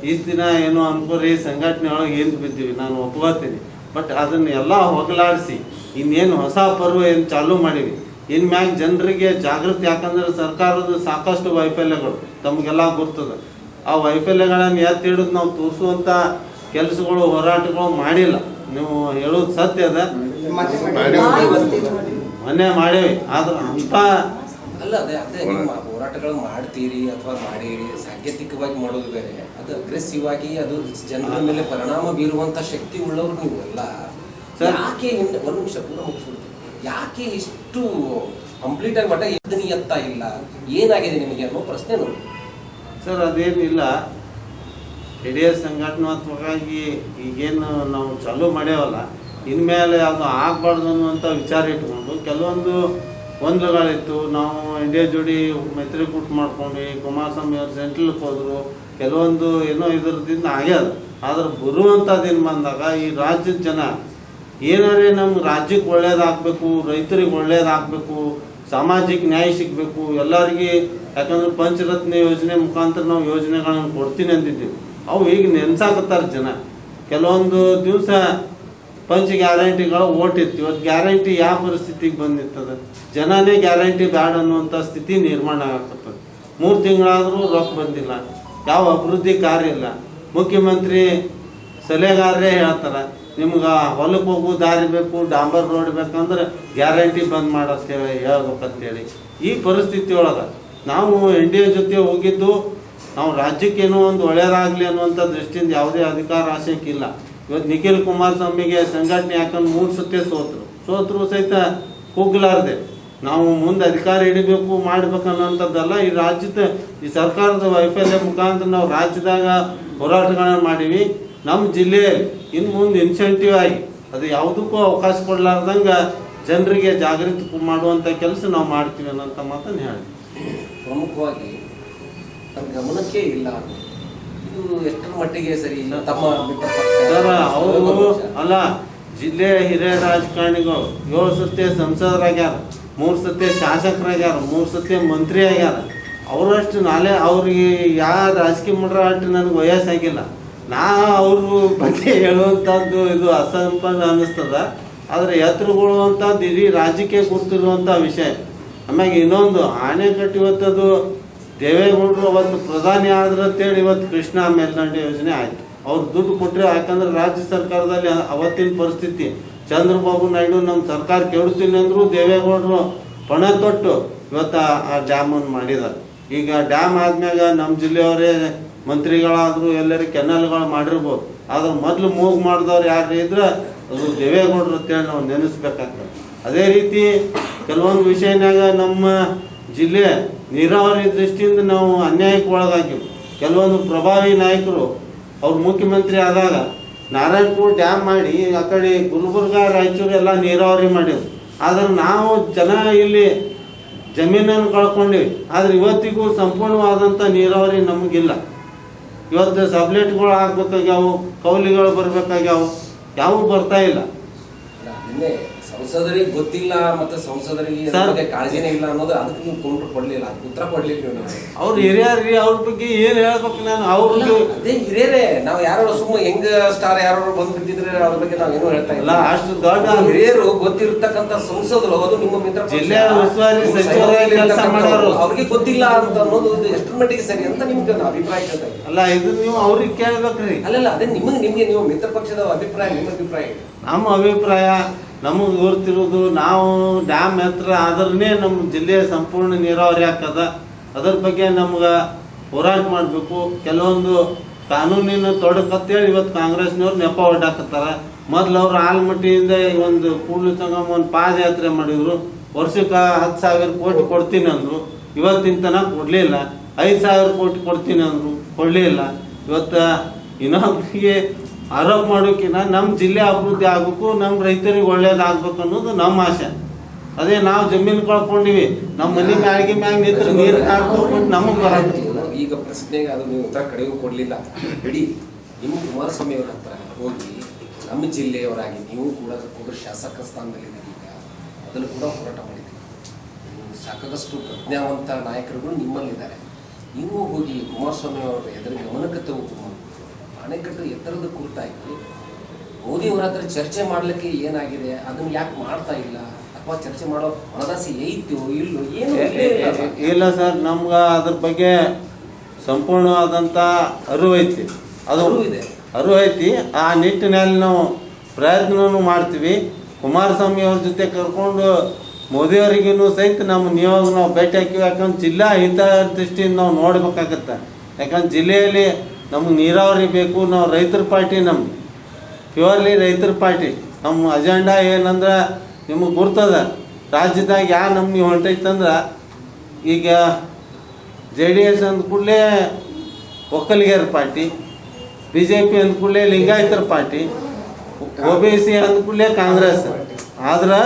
Speaker 4: ಈ ದಿನ ಏನೋ ಅನ್ಕೋರಿ, ಸಂಘಟನೆ ಒಳಗೆ ಏನು ಬಿದ್ದೀವಿ, ನಾನು ಒಪ್ಕೋತೀನಿ. ಬಟ್ ಅದನ್ನ ಎಲ್ಲ ಹೋಗಲಾಡಿಸಿ, ಇನ್ನೇನು ಹೊಸ ಪರ್ವ ಏನು ಚಾಲೂ ಮಾಡೀವಿ ಇನ್ನು ಮ್ಯಾಗ ಜನರಿಗೆ ಜಾಗೃತಿ, ಯಾಕಂದ್ರೆ ಸರ್ಕಾರದ ಸಾಕಷ್ಟು ವೈಫಲ್ಯಗಳು ತಮಗೆಲ್ಲ ಗೊತ್ತದ ಆ ವೈಫಲ್ಯಗಳನ್ನು ಎತ್ತಿ ಹಿಡಿದು ನಾವು ತೋರಿಸುವಂಥ ಕೆಲಸಗಳು, ಹೋರಾಟಗಳು ಮಾಡಿಲ್ಲ. ನೀವು ಹೇಳೋದು ಸತ್ಯ ಅದ? ಮೊನ್ನೆ ಮಾಡೇವಿ. ಆದ್ರೆ ಅಂತ
Speaker 5: ಅಲ್ಲ ಅದೇ ಅದೇ ನಿಮ್ಮ ಹೋರಾಟಗಳು ಮಾಡ್ತೀರಿ ಅಥವಾ ಮಾಡಿರಿ ಸಾಂಕೇತಿಕವಾಗಿ ಮಾಡೋದು ಬೇರೆ. ಅದು ಅಗ್ರೆಸಿವ್ ಆಗಿ ಅದು ಜನರ ಮೇಲೆ ಪರಿಣಾಮ ಬೀರುವಂತ ಶಕ್ತಿ ಉಳ್ಳವ್ರು ನೀವು ಅಲ್ಲ
Speaker 4: ಸರ್.
Speaker 5: ಯಾಕೆ ಇನ್ನು- ಒಂದು ನಿಮಿಷ ಪೂರ ಯಾಕೆ ಇಷ್ಟು ಕಂಪ್ಲೀಟ್ ಆಗಿ ಮಟ್ಟ ಎತ್ತ ಇಲ್ಲ? ಏನಾಗಿದೆ ನಿಮಗೆ ಅನ್ನೋ ಪ್ರಶ್ನೆ ನೋಡಿ.
Speaker 4: ಸರ್ ಅದೇನಿಲ್ಲ. ಇಡೀ ಸಂಘಟನಾತ್ಮಕವಾಗಿ ಈಗೇನು ನಾವು ಚಾಲೂ ಮಾಡ್ಯಾವಲ್ಲ, ಇನ್ಮೇಲೆ ಅದು ಆಗಬಾರ್ದು ಅನ್ನುವಂಥ ವಿಚಾರ ಇಟ್ಕೊಂಡು ಕೆಲವೊಂದು ಗೊಂದಲಗಳಿತ್ತು. ನಾವು ಇಂಡಿಯಾ ಜೋಡಿ ಮೈತ್ರಿಕೂಟ ಮಾಡ್ಕೊಂಡು ಕುಮಾರಸ್ವಾಮಿ ಅವ್ರು ಸೆಂಟ್ರಲ್ಗೆ ಹೋದರು, ಕೆಲವೊಂದು ಏನೋ ಇದ್ರದಿಂದ ಆಗ್ಯದ. ಆದ್ರೆ ದಿನ ಬಂದಾಗ ಈ ರಾಜ್ಯದ ಜನ ಏನಾರೇ ನಮ್ಮ ರಾಜ್ಯಕ್ಕೆ ಒಳ್ಳೇದಾಗಬೇಕು, ರೈತರಿಗೆ ಒಳ್ಳೇದಾಗಬೇಕು, ಸಾಮಾಜಿಕ ನ್ಯಾಯ ಸಿಗಬೇಕು, ಎಲ್ಲರಿಗೆ ಯಾಕಂದ್ರೆ ಪಂಚರತ್ನ ಯೋಜನೆ ಮುಖಾಂತರ ನಾವು ಯೋಜನೆಗಳನ್ನು ಕೊಡ್ತೀನಿ ಅಂದಿದ್ದೀವಿ. ಅವು ಈಗ ನೆನ್ಸಾಕತ್ತಾರ ಜನ. ಕೆಲವೊಂದು ದಿವಸ ಪಂಚ್ ಗ್ಯಾರಂಟಿಗಳು ಓಟಿತ್ತು ಇವತ್ತು ಗ್ಯಾರಂಟಿ ಯಾವ ಪರಿಸ್ಥಿತಿಗೆ ಬಂದಿರ್ತದೆ ಜನನೇ ಗ್ಯಾರಂಟಿ ಬ್ಯಾಡ ಅನ್ನುವಂಥ ಸ್ಥಿತಿ ನಿರ್ಮಾಣ ಆಗ್ತದೆ. ಮೂರು ತಿಂಗಳಾದರೂ ರೊಕ್ಕ ಬಂದಿಲ್ಲ. ಯಾವ ಅಭಿವೃದ್ಧಿ ಕಾರ್ಯ ಇಲ್ಲ. ಮುಖ್ಯಮಂತ್ರಿ ಸಲಹೆಗಾರರೇ ಹೇಳ್ತಾರೆ, ನಿಮ್ಗೆ ಹೊಲಕ್ಕೆ ಹೋಗು, ದಾರಿ ಬೇಕು, ಡಾಂಬರ್ ರೋಡ್ ಬೇಕಂದ್ರೆ ಗ್ಯಾರಂಟಿ ಬಂದ್ ಮಾಡೋಕ್ಕೆ ಹೇಳ್ಬೇಕಂತೇಳಿ. ಈ ಪರಿಸ್ಥಿತಿ ಒಳಗೆ ನಾವು ಎನ್ ಡಿ ಎ ಜೊತೆ ಹೋಗಿದ್ದು ನಾವು ರಾಜ್ಯಕ್ಕೇನೋ ಒಂದು ಒಳ್ಳೆಯದಾಗಲಿ ಅನ್ನುವಂಥ ದೃಷ್ಟಿಯಿಂದ ಯಾವುದೇ ಅಧಿಕಾರ ಇಲ್ಲ ಇವತ್ತು ನಿಖಿಲ್ ಕುಮಾರಸ್ವಾಮಿಗೆ ಸಂಘಟನೆ ಯಾಕಂದ್ರೆ ಮೂರು ಸತ್ಯ ಸೋತರು. ಸೋತರು ಸಹಿತ ಹೋಗ್ಲಾರ್ದೆ ನಾವು ಮುಂದೆ ಅಧಿಕಾರ ಹಿಡಿಬೇಕು, ಮಾಡಬೇಕು ಅನ್ನೋಂಥದ್ದಲ್ಲ ಈ ರಾಜ್ಯದ, ಈ ಸರ್ಕಾರದ ವೈಫಲ್ಯ ಮುಖಾಂತರ ನಾವು ರಾಜ್ಯದಾಗ ಹೋರಾಟಗಳನ್ನು ಮಾಡೀವಿ. ನಮ್ಮ ಜಿಲ್ಲೆಯಲ್ಲಿ ಇನ್ನು ಮುಂದೆ ಇನ್ಸೆಂಟಿವ್ ಆಗಿ ಅದು ಯಾವುದಕ್ಕೂ ಅವಕಾಶ ಕೊಡಲಾರ್ದಂಗೆ ಜನರಿಗೆ ಜಾಗೃತಿ ಮಾಡುವಂಥ ಕೆಲಸ ನಾವು ಮಾಡ್ತೀವಿ ಅನ್ನೋಂಥ ಮಾತನ್ನು ಹೇಳಿ
Speaker 5: ಪ್ರಮುಖವಾಗಿ ಗಮನಕ್ಕೆ ಇಲ್ಲ. ಇದು ಎಷ್ಟರ ಮಟ್ಟಿಗೆ ಸರಿ ತಮ್ಮ ಮಿತ್ರ ಪಕ್ಷ,
Speaker 4: ಸರ್ ಅವರು ಅಲ್ಲ ಜಿಲ್ಲೆಯ ಹಿರಿಯ ರಾಜಕಾರಣಿಗಳು ಏಳು ಸತಿ ಸಂಸದರಾಗ್ಯಾರ ಮೂರು ಸತಿ ಶಾಸಕರಾಗ್ಯಾರ ಮೂರು ಸತಿ ಮಂತ್ರಿ ಆಗ್ಯಾರ. ಅವರಷ್ಟು ನಾಳೆ ಅವ್ರಿಗೆ ಯಾವ ರಾಜಕೀಯ ಮಾಡ್ರ ಅಷ್ಟು ನನಗೆ ವಯಸ್ಸಾಗಿಲ್ಲ. ನಾ ಅವ್ರ ಬಗ್ಗೆ ಹೇಳುವಂಥದ್ದು ಇದು ಅಸಂಪನ್ನ ಅನ್ನಿಸ್ತದ. ಆದರೆ ಎತ್ತರಗಳು ಅಂತದ್ದು ಇಡೀ ರಾಜಕೀಯ ಗೊತ್ತಿರುವಂಥ ವಿಷಯ. ಆಮ್ಯಾಗ ಇನ್ನೊಂದು ಆಣೆಕಟ್ಟು ಇವತ್ತದು ದೇವೇಗೌಡರು ಅವತ್ತು ಪ್ರಧಾನಿ ಆದ್ರ ಅಂತೇಳಿ ಇವತ್ತು ಕೃಷ್ಣ ಮೇಲ್ದಂಡೆ ಯೋಜನೆ ಆಯ್ತು. ಅವ್ರು ದುಡ್ಡು ಕೊಟ್ಟರೆ ಯಾಕಂದ್ರೆ ರಾಜ್ಯ ಸರ್ಕಾರದಲ್ಲಿ ಅವತ್ತಿನ ಪರಿಸ್ಥಿತಿ, ಚಂದ್ರಬಾಬು ನಾಯ್ಡು ನಮ್ಮ ಸರ್ಕಾರ ಕೆಡಿಸ್ತೀನಿ ಅಂದರೂ ದೇವೇಗೌಡರು ಪಣ ತೊಟ್ಟು ಇವತ್ತು ಆ- ಡ್ಯಾಮನ್ನು ಮಾಡಿದ್ದಾರೆ. ಈಗ ಡ್ಯಾಮ್ ಆದ್ಮ್ಯಾಗ ನಮ್ಮ ಜಿಲ್ಲೆಯವರೇ ಮಂತ್ರಿಗಳಾದರೂ ಎಲ್ಲರೂ ಕೆನಲ್ಗಳು ಮಾಡಿರ್ಬೋದು. ಆದ್ರೆ ಮೊದಲು ಮೂಗು ಮಾಡಿದವ್ರು ಯಾರು ಇದ್ರೆ ಅದು ದೇವೇಗೌಡರು ಅಂತೇಳಿ ನಾವು ನೆನೆಸ್ಬೇಕಾಗ್ತದೆ. ಅದೇ ರೀತಿ ಕೆಲವೊಂದು ವಿಷಯನಾಗ ನಮ್ಮ ಜಿಲ್ಲೆ ನೀರಾವರಿ ದೃಷ್ಟಿಯಿಂದ ನಾವು ಅನ್ಯಾಯಕ್ಕೆ ಒಳಗಾಗಿವೆ. ಕೆಲವೊಂದು ಪ್ರಭಾವಿ ನಾಯಕರು ಅವ್ರು ಮುಖ್ಯಮಂತ್ರಿ ಆದಾಗ ನಾರಾಯಣಪುರ ಡ್ಯಾಮ್ ಮಾಡಿ ಆ ಕಡೆ ಗುಲ್ಬರ್ಗ, ರಾಯಚೂರು ಎಲ್ಲ ನೀರಾವರಿ ಮಾಡಿದ್ರು. ಆದ್ರೆ ನಾವು ಜನ ಇಲ್ಲಿ ಜಮೀನನ್ನು ಕಳ್ಕೊಂಡಿವಿ. ಆದ್ರೆ ಇವತ್ತಿಗೂ ಸಂಪೂರ್ಣವಾದಂಥ ನೀರಾವರಿ ನಮಗಿಲ್ಲ. ಇವತ್ತು ಸಬ್ಲೆಟ್ಗಳು ಆಗ್ಬೇಕಾಗ್ಯಾವು ಕೌಲಿಗಳು ಬರಬೇಕಾಗ್ಯಾವು, ಯಾವೂ ಬರ್ತಾ ಇಲ್ಲ.
Speaker 5: ಸಂಸದರಿಗೆ ಗೊತ್ತಿಲ್ಲ ಮತ್ತೆ ಸಂಸದರಿಗೆ. ಕಾಳಜಿನೇ ಇಲ್ಲ ಅನ್ನೋದು ಅದಕ್ಕೆ ನೀವು ಕೌಂಟರ್ ಕೊಡ್ಲಿಲ್ಲ ಅದಕ್ಕೆ ಉತ್ತರ ಕೊಡ್ಲಿಲ್ಲ ನೀವು.
Speaker 4: ಅವ್ರು ಹಿರಿಯರ್ರಿ ಅವ್ರ ಬಗ್ಗೆ ಏನ್ ಹೇಳ್ಬೇಕು ನಾನು ಅವ್ರ
Speaker 5: ಅದೇ ಹಿರಿಯರೇ ನಾವು ಯಾರೋ ಸುಮ್ಮನೆ ಹೆಂಗ್ ಸ್ಟಾರ್ ಯಾರು ಬಂದು ಬಿಟ್ಟಿದ್ರೆ ಅದ್ರ ಬಗ್ಗೆ ನಾವು ಏನು ಹೇಳ್ತಾ ಇಲ್ಲ
Speaker 4: ಅಷ್ಟು ದೊಡ್ಡ
Speaker 5: ಅವ್ರು ಹಿರಿಯರು ಗೊತ್ತಿರ್ತಕ್ಕಂಥ ಸಂಸದರು ಅದು ನಿಮ್ಮ ಮಿತ್ರ.
Speaker 4: ಜಿಲ್ಲೆಯ ಉಸ್ತುವಾರಿ
Speaker 5: ಅವ್ರಿಗೆ ಗೊತ್ತಿಲ್ಲ ಅಂತ ಅನ್ನೋದು ಎಷ್ಟರ ಮಟ್ಟಿಗೆ ಸರಿ ಅಂತ ನಿಮ್ಗೆ ಅಭಿಪ್ರಾಯ
Speaker 4: ಅಲ್ಲ ಇದು ನೀವು ಅವ್ರಿಗೆ ಕೇಳ್ಬೇಕ್ರಿ
Speaker 5: ಅಲ್ಲ ಅದೇ ನಿಮಗೆ ನಿಮ್ಗೆ ನೀವು ಮಿತ್ರ ಪಕ್ಷದ ಅಭಿಪ್ರಾಯ ನಿಮ್ಮ ಅಭಿಪ್ರಾಯ
Speaker 4: ನಮ್ಮ ಅಭಿಪ್ರಾಯ ನಮಗೆ ಗೊತ್ತಿರೋದು ನಾವು ಡ್ಯಾಮ್ ಹತ್ರ ಆದ್ರೇ ನಮ್ಮ ಜಿಲ್ಲೆಯ ಸಂಪೂರ್ಣ ನೀರಾವರಿ ಆಗ್ತದ. ಅದ್ರ ಬಗ್ಗೆ ನಮ್ಗೆ ಹೋರಾಟ ಮಾಡಬೇಕು. ಕೆಲವೊಂದು ಕಾನೂನಿನ ತೊಡಕತ್ತೇಳಿ ಇವತ್ತು ಕಾಂಗ್ರೆಸ್ನವ್ರು ನೆಪ ಹೊಡ್ಡಾಕತ್ತಾರ ಮೊದ್ಲು ಅವ್ರು ಆಲ್ಮಟ್ಟಿಯಿಂದ ಒಂದು ಕೂಡಲು ಸಂಗಮ ಒಂದು ಪಾದಯಾತ್ರೆ ಮಾಡಿದ್ರು. ವರ್ಷಕ್ಕೆ ಹತ್ತು ಸಾವಿರ ಕೋಟಿ ಕೊಡ್ತೀನಿ ಅಂದರು. ಇವತ್ತಿನ ತನಕ ಕೊಡಲಿಲ್ಲ. ಐದು ಸಾವಿರ ಕೋಟಿ ಕೊಡ್ತೀನಿ ಅಂದರು. ಕೊಡಲಿಲ್ಲ. ಇವತ್ತು ಇನ್ನೊಬ್ರಿಗೆ ಆರೋಪ ಮಾಡೋಕಿನ ನಮ್ಮ ಜಿಲ್ಲೆ ಅಭಿವೃದ್ಧಿ ಆಗಬೇಕು ನಮ್ಮ ರೈತರಿಗೆ ಒಳ್ಳೇದಾಗಬೇಕು ಅನ್ನೋದು ನಮ್ಮ ಆಸೆ. ಅದೇ ನಾವು ಜಮೀನು ಕಳ್ಕೊಂಡಿವಿ ನಮ್ಮ ಮನೆ ಮ್ಯಾಳಿಗೆ ಮ್ಯಾಗ ನಿಂತು ನೀರು ಕಾಡ್ಕೊಂಡು ನಮಗೆ ಬರತ್ತೆ
Speaker 5: ಈಗ ಪ್ರಶ್ನೆಗೆ ಅದು ನೀವು ಉತ್ತರ ಕಡೆಗೂ ಕೊಡಲಿಲ್ಲ. ಬಿಡಿ ನಿಮ್ಮ ಕುಮಾರಸ್ವಾಮಿ ಅವರ ಹತ್ರ ಹೋಗಿ, ನಮ್ಮ ಜಿಲ್ಲೆಯವರಾಗಿ ನೀವು ಕೂಡ ಕೂಡ ಶಾಸಕ ಸ್ಥಾನದಲ್ಲಿ ಈಗ. ಅದನ್ನು ಕೂಡ ಹೋರಾಟ ಮಾಡಿದ್ದೀರಿ. ನೀವು ಸಾಕಷ್ಟು ಪ್ರಜ್ಞಾವಂತ ನಾಯಕರುಗಳು ನಿಮ್ಮಲ್ಲಿದ್ದಾರೆ. ನೀವು ಹೋಗಿ ಕುಮಾರಸ್ವಾಮಿ ಅವರ ಎದುರು ಗಮನಕ್ಕೆ ತಗೊಂಡು ಅಣೆಕಟ್ಟು ಎತ್ತರದ ಕುರಿತಾಗಿ ಮೋದಿಯವರ ಹತ್ರ ಚರ್ಚೆ ಮಾಡ್ಲಿಕ್ಕೆ ಏನಾಗಿದೆ? ಅದನ್ನ ಯಾಕೆ ಮಾಡ್ತಾ ಇಲ್ಲ? ಅಥವಾ ಚರ್ಚೆ ಮಾಡೋ ಮನದಾಸೆ ಐತೋ ಇಲ್ಲೋ ಏನು ಇಲ್ಲ
Speaker 4: ಸರ್ ನಮ್ಗೆ ಅದ್ರ ಬಗ್ಗೆ ಸಂಪೂರ್ಣವಾದಂಥ ಅರಿವು ಐತಿ. ಅದು
Speaker 5: ಇದೆ.
Speaker 4: ಅರಿವು ಐತಿ. ಆ ನಿಟ್ಟಿನಲ್ಲಿ ನಾವು ಪ್ರಯತ್ನವೂ ಮಾಡ್ತೀವಿ. ಕುಮಾರಸ್ವಾಮಿ ಅವ್ರ ಜೊತೆ ಕರ್ಕೊಂಡು ಮೋದಿಯವರಿಗೂ ಸಹಿತ ನಮ್ಮ ನಿಯೋಗ ನಾವು ಭೇಟಿ ಹಾಕಿವಿ. ಯಾಕಂದ್ರೆ ಜಿಲ್ಲಾ ಹಿತ ದೃಷ್ಟಿಯಿಂದ ನಾವು ನೋಡ್ಬೇಕಾಗತ್ತೆ. ಯಾಕಂದ್ರೆ ಜಿಲ್ಲೆಯಲ್ಲಿ ನಮ್ಗೆ ನೀರಾವರಿ ಬೇಕು ನಾವು ರೈತರ ಪಾರ್ಟಿ ನಮ್ಮ ಪ್ಯೂರ್ಲಿ ರೈತರ ಪಾರ್ಟಿ. ನಮ್ಮ ಅಜೆಂಡಾ ಏನಂದ್ರೆ ನಿಮಗೆ ಗುರ್ತದ. ರಾಜ್ಯದಾಗ ಯಾ ನಮ್ಗೆ ಹೊಂಟೈತಂದ್ರೆ ಈಗ ಜೆ ಡಿ ಎಸ್ ಅಂದ ಕೂಡಲೇ ಒಕ್ಕಲಿಗರ ಪಾರ್ಟಿ, ಬಿ ಜೆ ಪಿ ಅಂದ ಕೂಡಲೇ ಲಿಂಗಾಯತರ ಪಾರ್ಟಿ, ಒ ಬಿ ಸಿ ಅಂದ ಕೂಡಲೇ ಕಾಂಗ್ರೆಸ್. ಆದ್ರೆ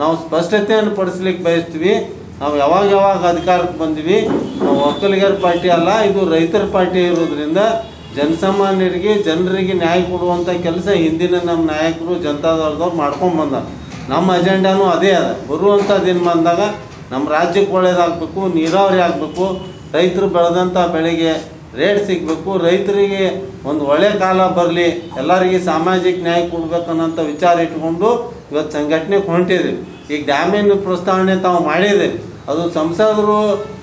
Speaker 4: ನಾವು ಸ್ಪಷ್ಟತೆಯನ್ನು ಪಡಿಸ್ಲಿಕ್ಕೆ ಬಯಸ್ತೀವಿ. ನಾವು ಯಾವಾಗ ಯಾವಾಗ ಅಧಿಕಾರಕ್ಕೆ ಬಂದ್ವಿ, ನಾವು ಒಕ್ಕಲಿಗರ ಪಾರ್ಟಿ ಅಲ್ಲ, ಇದು ರೈತರ ಪಾರ್ಟಿ ಇರೋದ್ರಿಂದ ಜನಸಾಮಾನ್ಯರಿಗೆ, ಜನರಿಗೆ ನ್ಯಾಯ ಕೊಡುವಂಥ ಕೆಲಸ ಹಿಂದಿನ ನಮ್ಮ ನಾಯಕರು, ಜನತಾದಳದವ್ರು ಮಾಡ್ಕೊಂಡು ಬಂದ ನಮ್ಮ ಅಜೆಂಡಾನು ಅದೇ ಅದ. ಬರುವಂಥ ದಿನ ಬಂದಾಗ ನಮ್ಮ ರಾಜ್ಯಕ್ಕೆ ಒಳ್ಳೇದಾಗಬೇಕು, ನೀರಾವರಿ ಆಗಬೇಕು, ರೈತರು ಬೆಳೆದಂಥ ಬೆಳೆಗೆ ರೇಟ್ ಸಿಗಬೇಕು, ರೈತರಿಗೆ ಒಂದು ಒಳ್ಳೆ ಕಾಲ ಬರಲಿ, ಎಲ್ಲರಿಗೆ ಸಾಮಾಜಿಕ ನ್ಯಾಯ ಕೊಡ್ಬೇಕನ್ನೋಂಥ ವಿಚಾರ ಇಟ್ಕೊಂಡು ಇವತ್ತು ಸಂಘಟನೆ ಹೊಂಟಿದ್ದೀವಿ. ಈಗ ಡ್ಯಾಮಿನ ಪ್ರಸ್ತಾವನೆ ತಾವು ಮಾಡಿದೆ ಅದು ಸಂಸದರು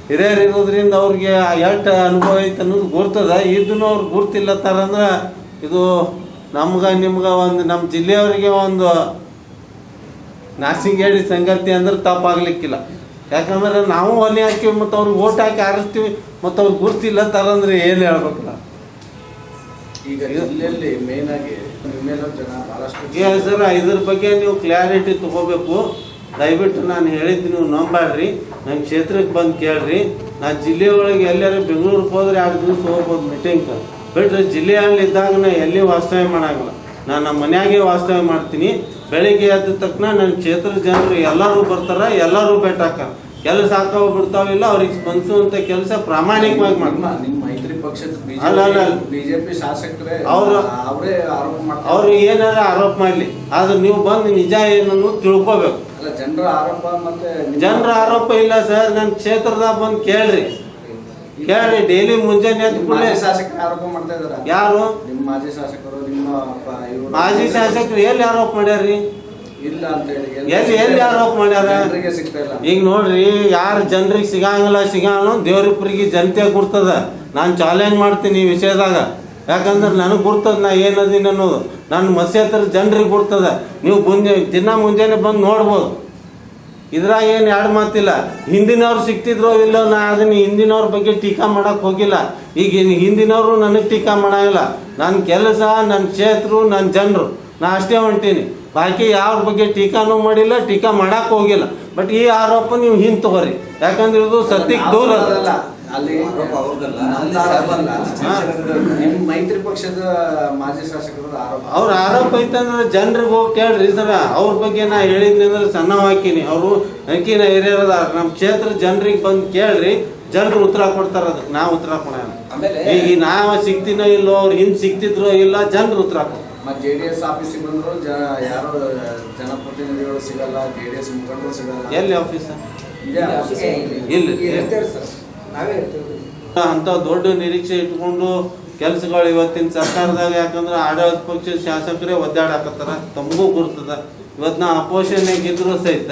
Speaker 4: ಹಿರಿಯರು ಇರೋದ್ರಿಂದ ಅವ್ರಿಗೆ ಎಷ್ಟು ಅನುಭವ ಐತೆ ಅನ್ನೋದು ಗುರ್ತದ. ಇದನ್ನು ಅವ್ರು ಗುರ್ತಿಲ್ಲತ್ತಾರಂದ್ರೆ ಇದು ನಮ್ಗೆ ನಿಮ್ಗೆ ಒಂದು ನಮ್ಮ ಜಿಲ್ಲೆಯವರಿಗೆ ಒಂದು ನಾಸಿಂಗೇಡಿ ಸಂಗತಿ ಅಂದ್ರೆ ತಪ್ಪಾಗ್ಲಿಕ್ಕಿಲ್ಲ. ಯಾಕಂದ್ರೆ ನಾವು ಹೊನೆ ಹಾಕಿ ಮತ್ತು ಅವ್ರಿಗೆ ಓಟ್ ಹಾಕಿ ಆರಿಸ್ತೀವಿ ಮತ್ತು ಅವ್ರಿಗೆ ಗುರ್ತಿಲ್ಲ ತರಂದ್ರೆ ಏನು ಹೇಳ್ಬೇಕಲ್ಲ.
Speaker 2: ಈಗ ಜಿಲ್ಲೆಯಲ್ಲಿ ನಿಮ್ಮೆಲ್ಲ ಜನ
Speaker 4: ಸರ್ ಇದ್ರ ಬಗ್ಗೆ ನೀವು ಕ್ಲಾರಿಟಿ ತಗೋಬೇಕು. ದಯವಿಟ್ಟು ನಾನು ಹೇಳಿದ್ದು ನೀವು ನಂಬಾಡ್ರಿ. ನನ್ನ ಕ್ಷೇತ್ರಕ್ಕೆ ಬಂದು ಕೇಳ್ರಿ. ನಾ ಜಿಲ್ಲೆ ಒಳಗೆ ಎಲ್ಲಾರು ಬೆಂಗಳೂರಿಗೆ ಹೋದ್ರೆ ಎರಡು ದಿವಸ ಹೋಗ್ಬೋದು ಮೀಟಿಂಗ್ ಬಿಟ್ರೆ ಜಿಲ್ಲೆಯಲ್ಲಿ ಇದ್ದಾಗ ನಾ ಎಲ್ಲಿ ವಾಸ್ತವ್ಯ ಮಾಡೋಂಗಿಲ್ಲ. ನಾನು ನಮ್ಮ ಮನೆಯಾಗೆ ವಾಸ್ತವ್ಯ ಮಾಡ್ತೀನಿ. ಬೆಳಿಗ್ಗೆ ಎದ್ದ ತಕ್ಷಣ ನನ್ನ ಕ್ಷೇತ್ರದ ಜನರು ಎಲ್ಲರೂ ಬರ್ತಾರೆ ಎಲ್ಲರೂ ಭೇಟಾಕ ಕೆಲಸ ಹಾಕೋ ಬಿಡ್ತಾವಿಲ್ಲ ಅವ್ರಿಗೆ ಸ್ಪಂದಿಸುವಂತ ಕೆಲಸ ಪ್ರಾಮಾಣಿಕವಾಗಿ ಮಾಡಲ್ಲ
Speaker 2: ನಿಮ್ಮ ಮೈತ್ರಿ ಪಕ್ಷದ. ಬಿಜೆಪಿ ಶಾಸಕರೇ
Speaker 4: ಅವ್ರು-
Speaker 2: ಅವರೇ ಆರೋಪ
Speaker 4: ಅವ್ರು ಏನಾರ ಆರೋಪ ಮಾಡಲಿ. ಆದ್ರೆ ನೀವು ಬಂದು ನಿಜ ಏನನ್ನು ತಿಳ್ಕೊಬೇಕು.
Speaker 2: ಜನರ ಆರೋಪ ಮತ್ತೆ
Speaker 4: ಜನರ ಆರೋಪ ಇಲ್ಲ ಸರ್ ನನ್ನ ಕ್ಷೇತ್ರದಾಗ ಬಂದು ಕೇಳ್ರಿ. ಕೇಳ್ರಿ ಡೈಲಿ ಮುಂಜಾನೆ ಎದ್ದು ಕೂಡಲೇ.
Speaker 2: ಶಾಸಕರು ಆರೋಪ ಮಾಡ್ತಾ ಇದಾರ
Speaker 4: ಯಾರು?
Speaker 2: ನಿಮ್ಮ ಮಾಜಿ ಶಾಸಕರು ನಿಮ್ಮ
Speaker 4: ಮಾಜಿ ಶಾಸಕರು ಎಲ್ಲಿ ಆರೋಪ ಮಾಡ್ಯಾರ್ರಿ?
Speaker 2: ಇಲ್ಲ ಅಂತ ಹೇಳಿ
Speaker 4: ಎಲ್ಲಿ ಎಲ್ಲಿ ಆರೋಪ ಮಾಡ್ಯಾರ?
Speaker 2: ಸಿಗ್ತಾ ಇಲ್ಲ.
Speaker 4: ಈಗ ನೋಡ್ರಿ ಯಾರು ಜನರಿಗೆ ಸಿಗಂಗಿಲ್ಲ ಸಿಗಂಗಿಲ್ಲ ದೇವ್ರಿಬ್ಬರಿಗೆ ಜನತೆ ಕೊಡ್ತದ ನಾನು ಚಾಲೆಂಜ್ ಮಾಡ್ತೀನಿ ಈ ವಿಷಯದಾಗ. ಯಾಕಂದ್ರೆ ನನಗೆ ಗುರ್ತದ ನಾ ಏನದೀನಿ ಅನ್ನೋದು. ನನ್ನ ಮಸ್ಯತ್ರ ಜನರಿಗೆ ಗುರ್ತದ. ನೀವು ಮುಂಜೆ ದಿನ ಮುಂಜಾನೆ ಬಂದು ನೋಡ್ಬೋದು. ಇದ್ರಾಗ ಏನು ಎರಡು ಮಾತಿಲ್ಲ. ಹಿಂದಿನವ್ರು ಸಿಕ್ತಿದ್ರೋ ಇಲ್ಲೋ ನಾ ಅದನ್ನು ಹಿಂದಿನವ್ರ ಬಗ್ಗೆ ಟೀಕಾ ಮಾಡೋಕ್ಕೆ ಹೋಗಿಲ್ಲ. ಈಗ ಹಿಂದಿನವರು ನನಗೆ ಟೀಕಾ ಮಾಡೋಂಗಿಲ್ಲ. ನನ್ನ ಕೆಲಸ ನನ್ನ ಕ್ಷೇತ್ರ ನನ್ನ ಜನರು. ನಾ ಅಷ್ಟೇ ಹೊಂಟೀನಿ. ಬಾಕಿ ಯಾರ ಬಗ್ಗೆ ಟೀಕಾನೂ ಮಾಡಿಲ್ಲ ಟೀಕಾ ಮಾಡೋಕ್ಕೆ ಹೋಗಿಲ್ಲ. ಬಟ್ ಈ ಆರೋಪ ನೀವು ಹಿಂದೆ ತಗೋರಿ. ಯಾಕಂದ್ರೆ ಇದು ಸತ್ಯಕ್ಕೆ ದೂರ.
Speaker 2: ಅಲ್ಲ. ನಿಮ್ಮ ಮೈತ್ರಿ ಪಕ್ಷದ ಮಾಜಿ ಶಾಸಕರ ಆರೋಪ.
Speaker 4: ಅವ್ರ ಆರೋಪ ಐತಂದ್ರೆ ಜನರಿಗೆ ಹೋಗಿ ಕೇಳ್ರಿ ಸರ ಅವ್ರ ಬಗ್ಗೆ ನಾ ಹೇಳಿದ್ನಿ ಅಂದ್ರೆ ಸಣ್ಣ ಹಾಕಿನಿ. ಅವರು ಅಂಕಿನ ಹಿರಿಯರದ ನಮ್ಮ ಕ್ಷೇತ್ರ ಜನರಿಗೆ ಬಂದು ಕೇಳ್ರಿ. ಜನರು ಉತ್ತರ ಕೊಡ್ತಾರ ಅದಕ್ಕೆ. ನಾ ಉತ್ತರ ಕೊಡೋಣ
Speaker 5: ಆಮೇಲೆ
Speaker 4: ಈಗ ನಾವು ಸಿಗ್ತೀನೋ ಇಲ್ಲೋ ಅವ್ರು ಹಿಂದ್ ಸಿಗ್ತಿದ್ರೋ ಇಲ್ಲ ಜನರು ಉತ್ತರ ಕೊಡ್ತಾರೆ.
Speaker 2: ಮತ್ತೆ ಜೆ ಡಿ ಎಸ್ ಆಫೀಸಿಗೆ ಬಂದ್ರು ಜ ಯಾರು ಜನಪ್ರತಿನಿಧಿಗಳು ಸಿಗಲ್ಲ ಜೆ ಡಿ ಎಸ್ ಮುಖಂಡರು ಸಿಗಲ್ಲ.
Speaker 4: ಎಲ್ಲಿ ಆಫೀಸ್ ಇಲ್ಲಿ.
Speaker 2: ನಾವೇ
Speaker 4: ಅಂತ ದೊಡ್ಡ ನಿರೀಕ್ಷೆ ಇಟ್ಕೊಂಡು ಕೆಲಸಗಳು ಇವತ್ತಿನ ಸರ್ಕಾರದಾಗ ಯಾಕಂದ್ರೆ ಆಡಳಿತ ಪಕ್ಷದ ಶಾಸಕರೇ ಒದ್ದಾಡಕತ್ತಾರ ತಮಗೂ ಗುರ್ತದ. ಇವತ್ತು ನಾ ಅಪೋಷಣೆ ಇದ್ರು ಸಹಿತ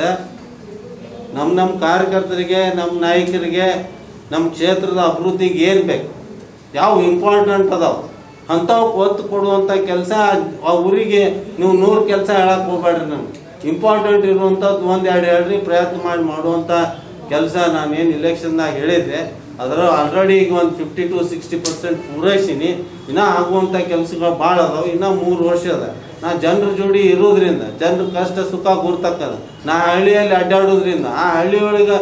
Speaker 4: ನಮ್ಮ ನಮ್ಮ ಕಾರ್ಯಕರ್ತರಿಗೆ ನಮ್ಮ ನಾಯಕರಿಗೆ ನಮ್ಮ ಕ್ಷೇತ್ರದ ಅಭಿವೃದ್ಧಿಗೆ ಏನು ಬೇಕು, ಯಾವ ಇಂಪಾರ್ಟೆಂಟ್ ಅದಾವ ಅಂಥವಕ್ಕೆ ಒತ್ತು ಕೊಡುವಂಥ ಕೆಲಸ ಆ ಊರಿಗೆ ನೀವು ನೂರು ಕೆಲಸ ಹೇಳಕ್ಕೆ ಹೋಗ್ಬೇಡ್ರಿ ನಮ್ಗೆ. ಇಂಪಾರ್ಟೆಂಟ್ ಇರುವಂಥದ್ದು ಒಂದು, ಎರಡು ಹೇಳ್ರಿ, ಪ್ರಯತ್ನ ಮಾಡಿ ಮಾಡುವಂಥ ಕೆಲಸ ನಾನೇನು ಇಲೆಕ್ಷನ್ದಾಗ ಹೇಳಿದ್ದೆ ಅದರ ಆಲ್ರೆಡಿ ಈಗ ಒಂದು ಫಿಫ್ಟಿ ಟು ಸಿಕ್ಸ್ಟಿ ಪರ್ಸೆಂಟ್ ಪೂರೈಸೀನಿ. ಇನ್ನೂ ಆಗುವಂಥ ಕೆಲಸಗಳು ಭಾಳ ಅದಾವೆ ಇನ್ನೂ ಮೂರು ವರ್ಷ ಅದ. ನಾ ಜನರ ಜೋಡಿ ಇರೋದ್ರಿಂದ ಜನರ ಕಷ್ಟ ಸುಖ ಗುರ್ತಕ್ಕದ ನಾ ಹಳ್ಳಿಯಲ್ಲಿ ಅಡ್ಡಾಡೋದ್ರಿಂದ ಆ ಹಳ್ಳಿ ಒಳಗೆ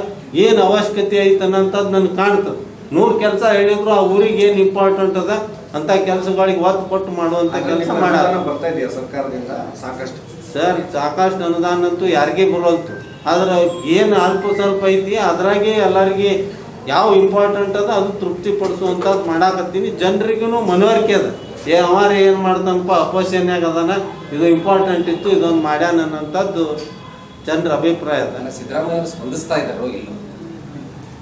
Speaker 4: ಏನು ಅವಶ್ಯಕತೆ ಐತೆ ಅನ್ನೋಂಥದ್ದು ನನಗೆ ಕಾಣ್ತದೆ. ನೂರು ಕೆಲಸ ಹೇಳಿದ್ರು ಆ ಊರಿಗೆ ಏನು ಇಂಪಾರ್ಟೆಂಟ್ ಅದ ಅಂತ ಕೆಲಸಗಳಿಗೆ ಒತ್ತು ಕೊಟ್ಟು ಮಾಡುವಂಥ ಕೆಲಸ ಮಾಡ.
Speaker 2: ಬರ್ತಾ ಇದೆಯಾ ಸರ್ಕಾರದಿಂದ? ಸಾಕಷ್ಟು.
Speaker 4: ಸರ್ ಸಾಕಷ್ಟು ಅನುದಾನ ಅಂತೂ ಯಾರಿಗೇ ಬರೋಲ್ತು ಆದ್ರೆ ಏನು ಅಲ್ಪ ಸ್ವಲ್ಪ ಐತಿ ಅದ್ರಾಗೆ ಎಲ್ಲರಿಗೆ ಯಾವ ಇಂಪಾರ್ಟೆಂಟ್ ಅದ ಅದು ತೃಪ್ತಿ ಪಡಿಸುವಂಥದ್ದು ಮಾಡಾಕತ್ತೀನಿ. ಜನರಿಗೂ ಮನವರಿಕೆ ಅದ. ಏ ಅವಾರ ಏನು ಮಾಡ್ದನಪ್ಪ ಅಪೋಷನ್ಯಾಗ ಅದಾನ ಇದು ಇಂಪಾರ್ಟೆಂಟ್ ಇತ್ತು ಇದೊಂದು ಮಾಡ್ಯಾನ ಅನ್ನೋಂಥದ್ದು ಜನರ ಅಭಿಪ್ರಾಯ ಅದ.
Speaker 5: ಸಿದ್ದರಾಮಯ್ಯ ಸ್ಪಂದಿಸ್ತಾ ಇದ್ದಾರೋ ಇಲ್ಲೋ?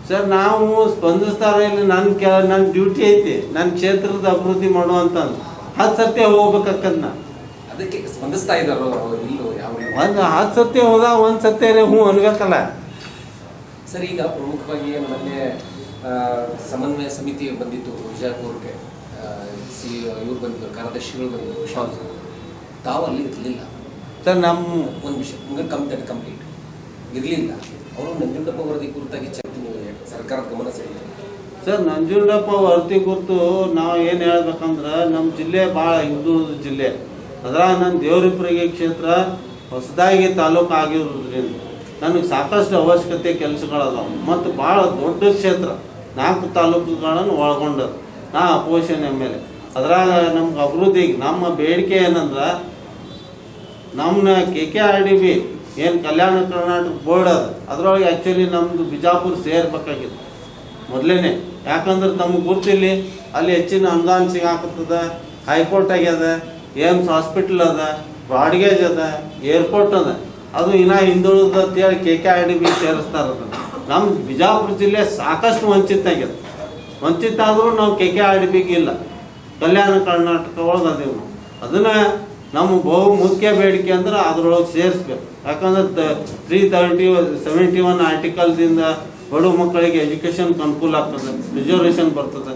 Speaker 4: ಸರ್ ನಾವು ಸ್ಪಂದಿಸ್ತಾರ ಇಲ್ಲಿ ನನ್ನ ಕೆ ನನ್ನ ಡ್ಯೂಟಿ ಐತಿ ನನ್ನ ಕ್ಷೇತ್ರದ ಅಭಿವೃದ್ಧಿ ಮಾಡುವಂತ ಹತ್ತು ಸತ್ಯ ಹೋಗ್ಬೇಕಕ್ಕ ನಾ
Speaker 5: ಅದಕ್ಕೆ ಸ್ಪಂದಿಸ್ತಾ ಇದ್ದಾರೋ ಇಲ್ಲೋ?
Speaker 4: ಒಂದು ಹತ್ತು ಸತ್ಯ ಹೋದ ಒಂದು ಸತ್ಯ ಹ್ಞೂ ಅನ್ಬೇಕಲ್ಲ.
Speaker 5: ಸರ್ ಈಗ ಪ್ರಮುಖವಾಗಿ ಮೊನ್ನೆ ಸಮನ್ವಯ ಸಮಿತಿ ಬಂದಿತ್ತು ವಿಜಯಪುರಕ್ಕೆ ಸಿ ಇವ್ರು ಬಂದಿದ್ರು ಕಾರ್ಯದರ್ಶಿಗಳು ಬಂದಿದ್ರು ಶಾಸಕರು ತಾವು ಅಲ್ಲಿ ಇರಲಿಲ್ಲ.
Speaker 4: ಸರ್ ನಮ್ಮ
Speaker 5: ಒಂದು ವಿಷಯ ಮುಂದೆ ಕಂಪ್ಲೀಟ್ ಕಂಪ್ಲೀಟ್ ಇರಲಿಲ್ಲ. ಅವರು ನಂಜುಂಡಪ್ಪ ವರದಿ ಕುರಿತಾಗಿ ಚರ್ಚೆ ಸರ್ಕಾರದ ಗಮನ ಸೆಳೀತಾರೆ
Speaker 4: ಸರ್ ನಂಜುಂಡಪ್ಪ ವರದಿ ಕುರಿತು ನಾವು ಏನು ಹೇಳ್ಬೇಕಂದ್ರೆ ನಮ್ಮ ಜಿಲ್ಲೆ ಭಾಳ ಹಿಂದೂ ಜಿಲ್ಲೆ. ಅದ್ರಾಗ ನನ್ನ ದೇವರಿಪುರಿಗೆ ಕ್ಷೇತ್ರ ಹೊಸದಾಗಿ ತಾಲೂಕು ಆಗಿರೋದ್ರಿಂದ ನನಗೆ ಸಾಕಷ್ಟು ಅವಶ್ಯಕತೆ ಕೆಲಸಗಳದಾವ. ಮತ್ತು ಭಾಳ ದೊಡ್ಡ ಕ್ಷೇತ್ರ. ನಾಲ್ಕು ತಾಲೂಕುಗಳನ್ನು ಒಳಗೊಂಡದ. ನಾ ಅಪೋಸಿಷನ್ ಎಂ ಎಲ್ ಎ. ಅದ್ರಾಗ ನಮ್ಗೆ ಅಭಿವೃದ್ಧಿಗೆ ನಮ್ಮ ಬೇಡಿಕೆ ಏನಂದ್ರೆ ನಮ್ಮನ್ನ K K R D B, ಏನು ಕಲ್ಯಾಣ ಕರ್ನಾಟಕ ಬೋರ್ಡ್ ಅದ, ಅದರೊಳಗೆ ಆ್ಯಕ್ಚುಲಿ ನಮ್ಮದು ಬಿಜಾಪುರ ಸೇರ್ಬೇಕಾಗಿತ್ತು. ಮೊದಲೇ ಯಾಕಂದ್ರೆ ನಮ್ಗೆ ಗುರ್ತಿಲ್ಲಿ ಅಲ್ಲಿ ಹೆಚ್ಚಿನ ಅನುದಾನ ಸಿಗಾಕತ್ತದ ಹೈಕೋರ್ಟ್ ಆಗ್ಯದ, ಏಮ್ಸ್ ಹಾಸ್ಪಿಟ್ಲ್ ಅದ ಬ್ರಾಡ್ಗೇಜ್ ಅದ ಏರ್ಪೋರ್ಟ್ ಅದ. ಅದು ಇನ್ನೂ ಹಿಂದುಳಿದ ಅಂತೇಳಿ K K R D B ಅದನ್ನು. ನಮ್ಮ ಬಿಜಾಪುರ ಜಿಲ್ಲೆ ಸಾಕಷ್ಟು ವಂಚಿತ ಆಗ್ಯದ. ವಂಚಿತ ಆದರೂ ನಾವು ಕೆ ಕೆ ಆರ್ ಡಿ ಬಿಗೆ ಇಲ್ಲ. ಕಲ್ಯಾಣ ಕರ್ನಾಟಕ ಒಳಗೆ ಅದೀವಿ ನಾವು. ಅದನ್ನ ನಮ್ಮ ಬಹು ಮುಖ್ಯ ಬೇಡಿಕೆ ಅಂದ್ರೆ ಅದರೊಳಗೆ ಸೇರಿಸ್ಬೇಕು. ಯಾಕಂದ್ರೆ ತ್ರೀ ತರ್ಟಿ ಸೆವೆಂಟಿ ಒನ್ ಆರ್ಟಿಕಲ್ಸಿಂದ ಬಡ ಮಕ್ಕಳಿಗೆ ಎಜುಕೇಷನ್ ಅನುಕೂಲ ಆಗ್ತದೆ ರಿಸರ್ವೇಷನ್ ಬರ್ತದೆ.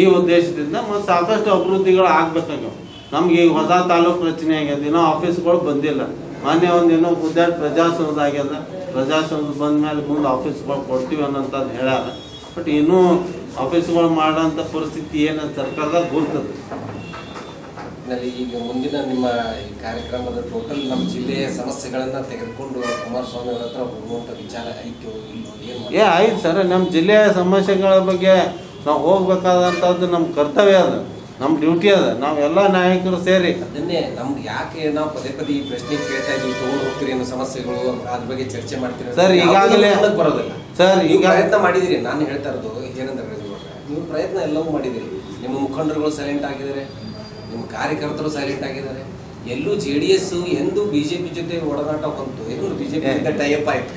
Speaker 4: ಈ ಉದ್ದೇಶದಿಂದ ಮತ್ತು ಸಾಕಷ್ಟು ಅಭಿವೃದ್ಧಿಗಳು ಆಗ್ಬೇಕಾಗ್ಯಾವ. ನಮ್ಗೆ ಈಗ ಹೊಸ ತಾಲೂಕು ರಚನೆ ಆಗ್ಯದ ಇನ್ನೂ ಆಫೀಸ್ಗಳು ಬಂದಿಲ್ಲ. ಮಾನ್ಯ ಒಂದು ಏನೋ ಗುದ್ದಾಡ್ ಪ್ರಜಾಸನದ ಆಗ್ಯದ. ಪ್ರಜಾಸನದ ಬಂದ ಮೇಲೆ ಮುಂದೆ ಆಫೀಸ್ಗಳು ಕೊಡ್ತೀವಿ ಅನ್ನೋಂಥದ್ದು ಹೇಳ್ಯಾರ. ಬಟ್ ಇನ್ನೂ ಆಫೀಸ್ಗಳು ಮಾಡೋಂಥ ಪರಿಸ್ಥಿತಿ ಏನು ಸರ್ಕಾರದಾಗ ಗುರ್ತದೆ
Speaker 5: ಈಗ ಮುಂದಿನ ನಿಮ್ಮ ಈ ಕಾರ್ಯಕ್ರಮದ ಟೋಟಲ್ ನಮ್ಮ ಜಿಲ್ಲೆಯ ಸಮಸ್ಯೆಗಳನ್ನ ತೆಗೆದುಕೊಂಡು ಕುಮಾರಸ್ವಾಮಿ ಅವರ ಹತ್ರ ಹೋಗುವಂತ ವಿಚಾರ ಐತೋ ಇಲ್ವೋ
Speaker 4: ಏ ಆಯ್ತು ಸರ್. ನಮ್ಮ ಜಿಲ್ಲೆಯ ಸಮಸ್ಯೆಗಳ ಬಗ್ಗೆ ನಾವು ಹೋಗ್ಬೇಕಾದಂಥದ್ದು ನಮ್ಮ ಕರ್ತವ್ಯ ಅದ. ನಮ್ಮ ಡ್ಯೂಟಿ ಅದ ಎಲ್ಲಾ ನಾಯಕರು ಸೇರಿ.
Speaker 5: ಅದನ್ನೇ ನಮ್ಗೆ ಯಾಕೆ ನಾವು ಪದೇ ಪದೇ ಈ ಪ್ರಶ್ನೆ ಕೇಳ್ತಾ ಇದೀವಿ ತಗೊಂಡು ಹೋಗ್ತೀರಿ ಅನ್ನೋ ಸಮಸ್ಯೆಗಳು ಅದ್ರ ಬಗ್ಗೆ ಚರ್ಚೆ ಮಾಡ್ತೀರಿ
Speaker 4: ಸರ್, ಈಗಾಗಲೇ-
Speaker 5: ಬರೋದಿಲ್ಲ.
Speaker 4: ಸರ್,
Speaker 5: ನೀವು
Speaker 4: ಈಗ-
Speaker 5: ಪ್ರಯತ್ನ ಮಾಡಿದಿರಿ ನಾನು ಹೇಳ್ತಾ ಇರೋದು ಏನಂದ್ರೆ ನೀವು ಪ್ರಯತ್ನ ಎಲ್ಲವೂ ಮಾಡಿದಿರಿ. ನಿಮ್ಮ ಮುಖಂಡರುಗಳು ಸೈಲೆಂಟ್ ಆಗಿದ್ದಾರೆ ನಿಮ್ಮ ಕಾರ್ಯಕರ್ತರು ಸೈಲೆಂಟ್ ಆಗಿದ್ದಾರೆ. ಎಲ್ಲೂ ಜೆ ಡಿ ಎಸ್ ಎಂದು ಬಿಜೆಪಿ ಜೊತೆ ಒಡನಾಟ ಬಂತು. ಎಲ್ಲೂ ಬಿಜೆಪಿ ಜೊತೆ ಟೈಅಪ್ ಆಯ್ತು.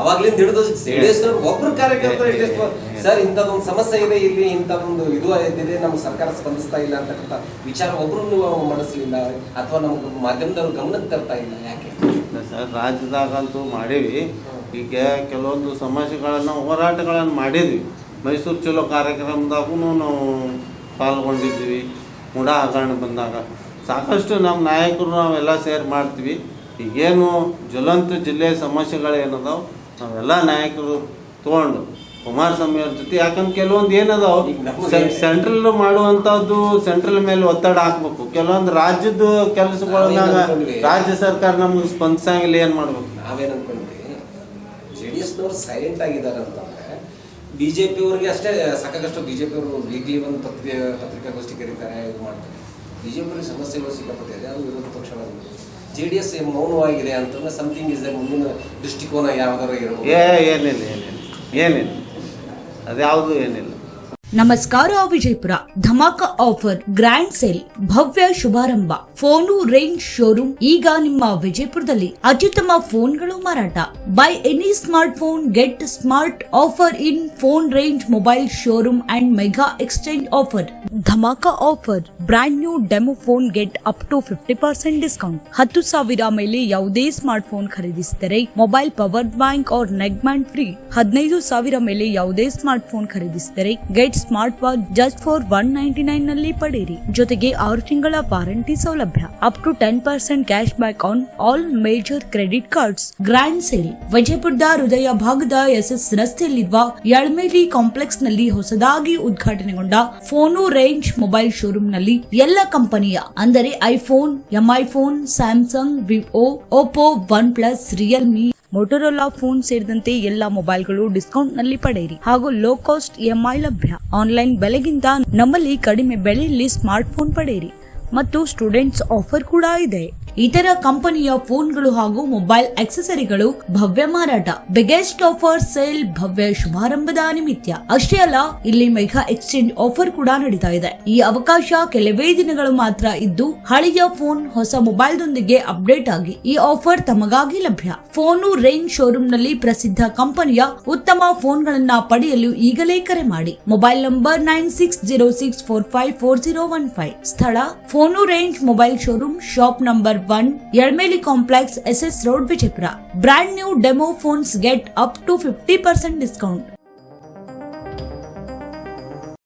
Speaker 5: ಅವಾಗ್ಲಿಂದ ಹಿಡಿದು ಜೆ ಡಿ ಎಸ್ ಒಬ್ರು ಕಾರ್ಯಕರ್ತರು ಸರ್ ಇಂಥದೊಂದು ಸಮಸ್ಯೆ ಇದೆ ಇಲ್ಲಿ ಇಂಥದ್ದೊಂದು ಇದು ಇದೆ ನಮ್ಮ ಸರ್ಕಾರ ಸ್ಪಂದಿಸ್ತಾ ಇಲ್ಲ ಅಂತಕ್ಕಂಥ ವಿಚಾರ ಒಬ್ರು ಮನಸ್ಸಿಲ್ಲ ಅಥವಾ ನಮ್ಗೆ ಮಾಧ್ಯಮದವ್ರು ಗಮನಕ್ಕೆ ತರ್ತಾ ಇಲ್ಲ ಯಾಕೆ?
Speaker 4: ಸರ್ ರಾಜ್ಯದಾಗಂತೂ ಮಾಡೀವಿ. ಈಗ ಕೆಲವೊಂದು ಸಮಸ್ಯೆಗಳನ್ನು ಹೋರಾಟಗಳನ್ನು ಮಾಡಿದ್ವಿ. ಮೈಸೂರು ಚಲೋ ಕಾರ್ಯಕ್ರಮದಾಗೂ ನಾವು ಪಾಲ್ಗೊಂಡಿದ್ವಿ. ಮುಡ ಹಗರಣ ಬಂದಾಗ. ಸಾಕಷ್ಟು ನಮ್ಮ ನಾಯಕರು ನಾವೆಲ್ಲ ಸೇರ್ ಮಾಡ್ತೀವಿ. ಈಗೇನು ಜ್ವಲಂತ ಜಿಲ್ಲೆಯ ಸಮಸ್ಯೆಗಳು ಏನದಾವ ನಾವೆಲ್ಲ ನಾಯಕರು ತೊಗೊಂಡು ಕುಮಾರಸ್ವಾಮಿ ಅವ್ರ ಜೊತೆ ಯಾಕಂದ್ರೆ ಕೆಲವೊಂದು ಏನದಾವ? ಸೆಂಟ್ರಲ್ ಮಾಡುವಂಥದ್ದು ಸೆಂಟ್ರಲ್ ಮೇಲೆ ಒತ್ತಡ ಹಾಕ್ಬೇಕು. ಕೆಲವೊಂದು ರಾಜ್ಯದ ಕೆಲಸಗಳನ್ನಾಗ ರಾಜ್ಯ ಸರ್ಕಾರ ನಮ್ಗೆ ಸ್ಪಂದಿಸಂಗಿಲ್ಲ ಏನು ಮಾಡ್ಬೇಕು?
Speaker 5: ನಾವೇನು ಅನ್ಕೊಂಡ್ವಿ? ಜೆ ಡಿ ಎಸ್ನವ್ರು ಸೈಲೆಂಟ್ ಆಗಿದ್ದಾರೆ ಅಂತಂದ್ರೆ ಬಿಜೆಪಿ ಅವ್ರಿಗೆ ಅಷ್ಟೇ ಸಾಕಾಗಷ್ಟು ಬಿಜೆಪಿ ಅವರು ವೀಕ್ಲಿ ಒಂದು ಪತ್ರಿಕೆ ಪತ್ರಿಕಾಗೋಷ್ಠಿ ಕರೀತಾರೆ ಇದು ಮಾಡ್ತಾರೆ. ಬಿಜೆಪಿ ಸಮಸ್ಯೆಗಳು ಸಿಕ್ಕಾಪಟ್ಟಿದೆ ಅದು ವಿರೋಧ ಪಕ್ಷವಾಗಿದೆ. ಜೆ ಡಿ ಎಸ್ ಮೌನವಾಗಿದೆ ಅಂತಂದ್ರೆ ಸಮಥಿಂಗ್ ಇಸ್ ಮುಂದಿನ ದೃಷ್ಟಿಕೋನ ಯಾವ್ದಾರು ಇರಬಹುದು
Speaker 4: ಏನಿಲ್ಲ ಏನಿಲ್ಲ ಏನಿಲ್ಲ. ಅದ್ಯಾವುದು ಏನಿಲ್ಲ.
Speaker 6: ನಮಸ್ಕಾರ ವಿಜಯಪುರ. ಧಮಾಕ ಆಫರ್, ಗ್ರ್ಯಾಂಡ್ ಸೇಲ್, ಭವ್ಯ ಶುಭಾರಂಭ. ಫೋನು ರೇಂಜ್ ಶೋರೂಮ್, ಈಗ ನಿಮ್ಮ ವಿಜಯಪುರದಲ್ಲಿ ಅತ್ಯುತ್ತಮ ಫೋನ್ಗಳು ಮಾರಾಟ. Buy any smartphone get smart offer in phone range mobile showroom and mega exchange offer. Dhamaka offer, brand new demo phone, get up to fifty percent discount. ಹತ್ತು ಸಾವಿರ ಮೇಲೆ ಯಾವುದೇ smart phone ಖರೀದಿಸಿದರೆ mobile power bank or neckband free. ಹದಿನೈದು ಸಾವಿರ ಮೇಲೆ ಯಾವುದೇ smart phone ಖರೀದಿಸಿದರೆ get smart watch just for one ninety ನೈನ್ನಲ್ಲಿ ಪಡೆಯಿರಿ ಜೊತೆಗೆ ಆರು ತಿಂಗಳ ವಾರಂಟಿ ಸೌಲಭ್ಯ. Up to ten percent cashback on all major credit cards grand sale ವಿಜಯಪುರದ ಹೃದಯ ಭಾಗದ ಎಸ್ ಎಸ್ ರಸ್ತೆಯಲ್ಲಿರುವ ಯಳಮೇಲಿ ಕಾಂಪ್ಲೆಕ್ಸ್ನಲ್ಲಿ ಹೊಸದಾಗಿ ಉದ್ಘಾಟನೆಗೊಂಡ ಫೋನು ರೇಂಜ್ ಮೊಬೈಲ್ ಶೋರೂಮ್ನಲ್ಲಿ ಎಲ್ಲ ಕಂಪನಿಯ, ಅಂದರೆ iPhone Mi phone Samsung Vivo Oppo OnePlus Realme Motorola phone ಸೇರಿದಂತೆ ಎಲ್ಲ ಮೊಬೈಲ್ಗಳು ಡಿಸ್ಕೌಂಟ್ನಲ್ಲಿ ಪಡೆಯಿರಿ. ಹಾಗೂ ಲೋ ಕಾಸ್ಟ್ ಇಎಂಐ ಲಭ್ಯ. ಆನ್ಲೈನ್ ಬೆಲೆಗಿಂತ ನಮ್ಮಲ್ಲಿ ಕಡಿಮೆ ಬೆಲೆಯಲ್ಲಿ ಸ್ಮಾರ್ಟ್ ಫೋನ್ ಪಡೆಯಿರಿ. ಮತ್ತು ಸ್ಟೂಡೆಂಟ್ಸ್ ಆಫರ್ ಕೂಡ ಇದೆ. ಇತರ ಕಂಪನಿಯ ಫೋನ್ಗಳು ಹಾಗೂ ಮೊಬೈಲ್ ಆಕ್ಸೆಸರಿಗಳು ಭವ್ಯ ಮಾರಾಟ. ಬಿಗ್ಗೆಸ್ಟ್ ಆಫರ್ ಸೇಲ್ ಭವ್ಯ ಶುಭಾರಂಭದ ನಿಮಿತ್ತ. ಅಷ್ಟೇ ಅಲ್ಲ, ಇಲ್ಲಿ ಮೆಗಾ ಎಕ್ಸ್ಚೇಂಜ್ ಆಫರ್ ಕೂಡ ನಡೀತಾ ಇದೆ. ಈ ಅವಕಾಶ ಕೆಲವೇ ದಿನಗಳು ಮಾತ್ರ ಇದ್ದು, ಹಳೆಯ ಫೋನ್ ಹೊಸ ಮೊಬೈಲ್ ದೊಂದಿಗೆ ಅಪ್ಡೇಟ್ ಆಗಿ ಈ ಆಫರ್ ತಮಗಾಗಿ ಲಭ್ಯ. ಫೋನು ರೇಂಜ್ ಶೋರೂಮ್ನಲ್ಲಿ ಪ್ರಸಿದ್ಧ ಕಂಪನಿಯ ಉತ್ತಮ ಫೋನ್ಗಳನ್ನ ಪಡೆಯಲು ಈಗಲೇ ಕರೆ ಮಾಡಿ. Mobile number nine six zero six four five four zero one five ಸ್ಥಳ, phone range mobile showroom shop number one ಎಳ್ಮೇಲಿ complex S S road Vijayapura brand new demo phones get up to fifty percent discount